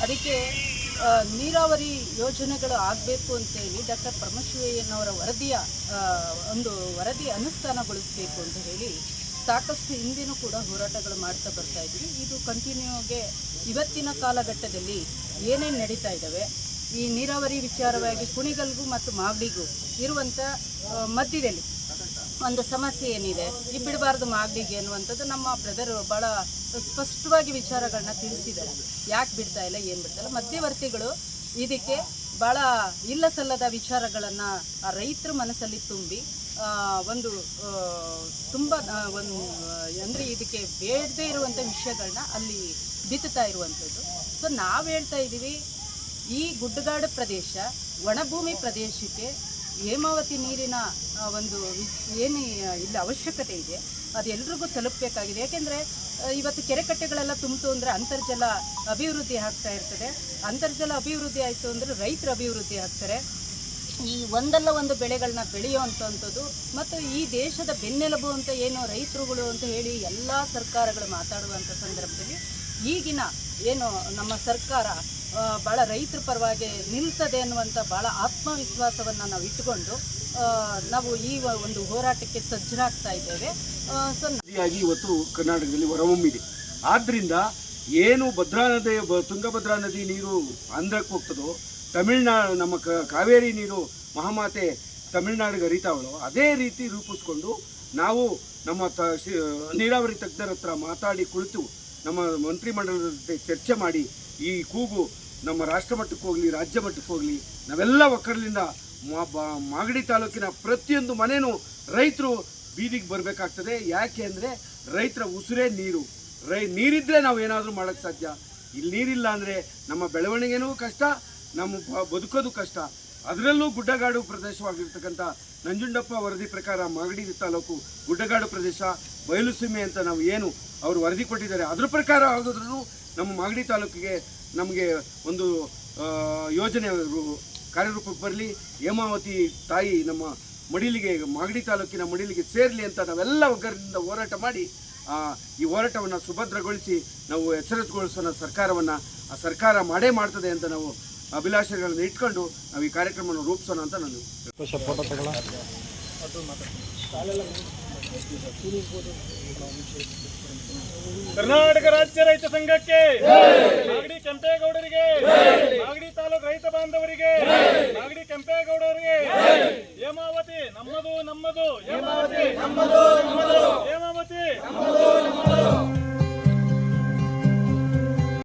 ಅದಕ್ಕೆ ನೀರಾವರಿ ಯೋಜನೆಗಳು ಆಗಬೇಕು ಅಂತೇಳಿ ಡಾಕ್ಟರ್ ಪರಮಶಿವಯ್ಯನವರ ವರದಿಯ ಒಂದು ವರದಿ ಅನುಷ್ಠಾನಗೊಳಿಸಬೇಕು ಅಂತ ಹೇಳಿ ಸಾಕಷ್ಟು ಹಿಂದಿನೂ ಕೂಡ ಹೋರಾಟಗಳು ಮಾಡ್ತಾ ಬರ್ತಾ ಇದ್ವಿ. ಇದು ಕಂಟಿನ್ಯೂಗೆ ಇವತ್ತಿನ ಕಾಲಘಟ್ಟದಲ್ಲಿ ಏನೇನು ನಡೀತಾ ಇದ್ದಾವೆ ಈ ನೀರಾವರಿ ವಿಚಾರವಾಗಿ ಕುಣಿಗಲ್ಗೂ ಮತ್ತು ಮಾಗಡಿಗೂ ಇರುವಂಥ ಮಧ್ಯದಲ್ಲಿ ಒಂದು ಸಮಸ್ಯೆ ಏನಿದೆ? ಈ ಬಿಡಬಾರ್ದು ಮಾಗಡಿಗೆ ಅನ್ನುವಂಥದ್ದು ನಮ್ಮ ಬ್ರದರ್ ಭಾಳ ಸ್ಪಷ್ಟವಾಗಿ ವಿಚಾರಗಳನ್ನ ತಿಳಿಸಿದ್ದಾರೆ. ಯಾಕೆ ಬಿಡ್ತಾ ಇಲ್ಲ, ಏನು ಬಿಡ್ತಾ ಇಲ್ಲ? ಮಧ್ಯವರ್ತಿಗಳು ಇದಕ್ಕೆ ಭಾಳ ಇಲ್ಲ ಸಲ್ಲದ ವಿಚಾರಗಳನ್ನು ರೈತರ ಮನಸ್ಸಲ್ಲಿ ತುಂಬಿ ಒಂದು ತುಂಬ ಒಂದು, ಅಂದರೆ ಇದಕ್ಕೆ ಬೇಡದೇ ಇರುವಂಥ ವಿಷಯಗಳನ್ನ ಅಲ್ಲಿ ಬಿತ್ತುತ್ತಾ ಇರುವಂಥದ್ದು. ಸೊ ನಾವು ಹೇಳ್ತಾ ಇದ್ದೀವಿ ಈ ಗುಡ್ಡಗಾಡು ಪ್ರದೇಶ ಒಣಭೂಮಿ ಪ್ರದೇಶಕ್ಕೆ ಹೇಮಾವತಿ ನೀರಿನ ಒಂದು ಏನು ಇಲ್ಲಿ ಅವಶ್ಯಕತೆ ಇದೆ, ಅದು ಎಲ್ರಿಗೂ ತಲುಪಬೇಕಾಗಿದೆ. ಯಾಕೆಂದರೆ ಇವತ್ತು ಕೆರೆ ಕಟ್ಟೆಗಳೆಲ್ಲ ತುಂಬಿತು ಅಂದರೆ ಅಂತರ್ಜಲ ಅಭಿವೃದ್ಧಿ ಆಗ್ತಾ ಇರ್ತದೆ. ಅಂತರ್ಜಲ ಅಭಿವೃದ್ಧಿ ಆಯಿತು ಅಂದರೆ ರೈತರು ಅಭಿವೃದ್ಧಿ ಆಗ್ತಾರೆ. ಈ ಒಂದಲ್ಲ ಒಂದು ಬೆಳೆಗಳನ್ನ ಬೆಳೆಯುವಂಥದ್ದು ಮತ್ತು ಈ ದೇಶದ ಬೆನ್ನೆಲುಬು ಅಂತ ಏನು ರೈತರುಗಳು ಅಂತ ಹೇಳಿ ಎಲ್ಲ ಸರ್ಕಾರಗಳು ಮಾತಾಡುವಂಥ ಸಂದರ್ಭದಲ್ಲಿ ಈಗಿನ ಏನು ನಮ್ಮ ಸರ್ಕಾರ ಭಾಳ ರೈತರ ಪರವಾಗಿ ನಿಲ್ತದೆ ಅನ್ನುವಂಥ ಭಾಳ ಆತ್ಮವಿಶ್ವಾಸವನ್ನು ನಾವು ಇಟ್ಟುಕೊಂಡು ನಾವು ಈ ಒಂದು ಹೋರಾಟಕ್ಕೆ ಸಜ್ಜರಾಗ್ತಾ ಇದ್ದೇವೆ. ಸೊ ಇವತ್ತು ಕರ್ನಾಟಕದಲ್ಲಿ ಹೊರಹೊಮ್ಮಿದೆ. ಆದ್ದರಿಂದ ಏನು ಭದ್ರಾ ನದಿ ತುಂಗಭದ್ರಾ ನದಿ ನೀರು ಆಂಧ್ರಕ್ಕೆ ಹೋಗ್ತದೋ, ತಮಿಳ್ನಾಡು ನಮ್ಮ ಕಾವೇರಿ ನೀರು ಮಹಾಮಾತೆ ತಮಿಳ್ನಾಡಿಗೆ ಹರಿತಾವಳೋ, ಅದೇ ರೀತಿ ರೂಪಿಸ್ಕೊಂಡು ನಾವು ನಮ್ಮ ತ ನೀರಾವರಿ ತಜ್ಞರ ಹತ್ರ ಮಾತಾಡಿ ಕುಳಿತು ನಮ್ಮ ಮಂತ್ರಿಮಂಡಲದ ಜೊತೆ ಚರ್ಚೆ ಮಾಡಿ ಈ ಕೂಗು ನಮ್ಮ ರಾಷ್ಟ್ರ ಮಟ್ಟಕ್ಕೆ ಹೋಗಲಿ, ರಾಜ್ಯ ಮಟ್ಟಕ್ಕೆ ಹೋಗಲಿ, ನಾವೆಲ್ಲ ಒಕ್ಕರಲಿಂದ ಮಾಗಡಿ ತಾಲೂಕಿನ ಪ್ರತಿಯೊಂದು ಮನೆಯೂ ರೈತರು ಬೀದಿಗೆ ಬರಬೇಕಾಗ್ತದೆ. ಯಾಕೆ ಅಂದರೆ ರೈತರ ಉಸಿರೇ ನೀರು. ರೈ ನೀರಿದ್ದರೆ ನಾವು ಏನಾದರೂ ಮಾಡೋಕ್ಕೆ ಸಾಧ್ಯ. ಇಲ್ಲಿ ನೀರಿಲ್ಲ ಅಂದರೆ ನಮ್ಮ ಬೆಳವಣಿಗೆನೂ ಕಷ್ಟ, ನಮ್ಮ ಬದುಕೋದು ಕಷ್ಟ. ಅದರಲ್ಲೂ ಗುಡ್ಡಗಾಡು ಪ್ರದೇಶವಾಗಿರ್ತಕ್ಕಂಥ ನಂಜುಂಡಪ್ಪ ವರದಿ ಪ್ರಕಾರ ಮಾಗಡಿ ತಾಲೂಕು ಗುಡ್ಡಗಾಡು ಪ್ರದೇಶ ಬಯಲುಸೀಮೆ ಅಂತ ನಾವು ಏನು ಅವರು ವರದಿ ಕೊಟ್ಟಿದ್ದಾರೆ. ಅದ್ರ ಪ್ರಕಾರ ಆಗೋದ್ರೂ ನಮ್ಮ ಮಾಗಡಿ ತಾಲೂಕಿಗೆ ನಮಗೆ ಒಂದು ಯೋಜನೆ ಕಾರ್ಯರೂಪಕ್ಕೆ ಬರಲಿ. ಹೇಮಾವತಿ ತಾಯಿ ನಮ್ಮ ಮಡಿಲಿಗೆ ಮಾಗಡಿ ತಾಲೂಕಿನ ಮಡಿಲಿಗೆ ಸೇರಲಿ ಅಂತ ನಾವೆಲ್ಲ ಒಗ್ಗರದಿಂದ ಹೋರಾಟ ಮಾಡಿ ಈ ಹೋರಾಟವನ್ನು ಸುಭದ್ರಗೊಳಿಸಿ ನಾವು ಎಚ್ಚರಗೊಳಿಸೋಣ ಸರ್ಕಾರವನ್ನು ಆ ಸರ್ಕಾರ ಮಾಡೇ ಮಾಡ್ತದೆ ಅಂತ ನಾವು ಅಭಿಲಾಷೆಗಳನ್ನು ಇಟ್ಕೊಂಡು ನಾವು ಈ ಕಾರ್ಯಕ್ರಮವನ್ನು ರೂಪಿಸೋಣ ಅಂತ ನಾನು ಕರ್ನಾಟಕ ರಾಜ್ಯ ರೈತ ಸಂಘಕ್ಕೆ, ಮಾಗಡಿ ಕೆಂಪೇಗೌಡರಿಗೆ, ಮಾಗಡಿ ತಾಲೂಕು ರೈತ ಬಾಂಧವರಿಗೆ, ಮಾಗಡಿ ಕೆಂಪೇಗೌಡರಿಗೆ, ಹೇಮಾವತಿ ನಮ್ಮದು ನಮ್ಮದು, ಹೇಮಾವತಿ ನಮ್ಮದು ಹೇಮಾವತಿ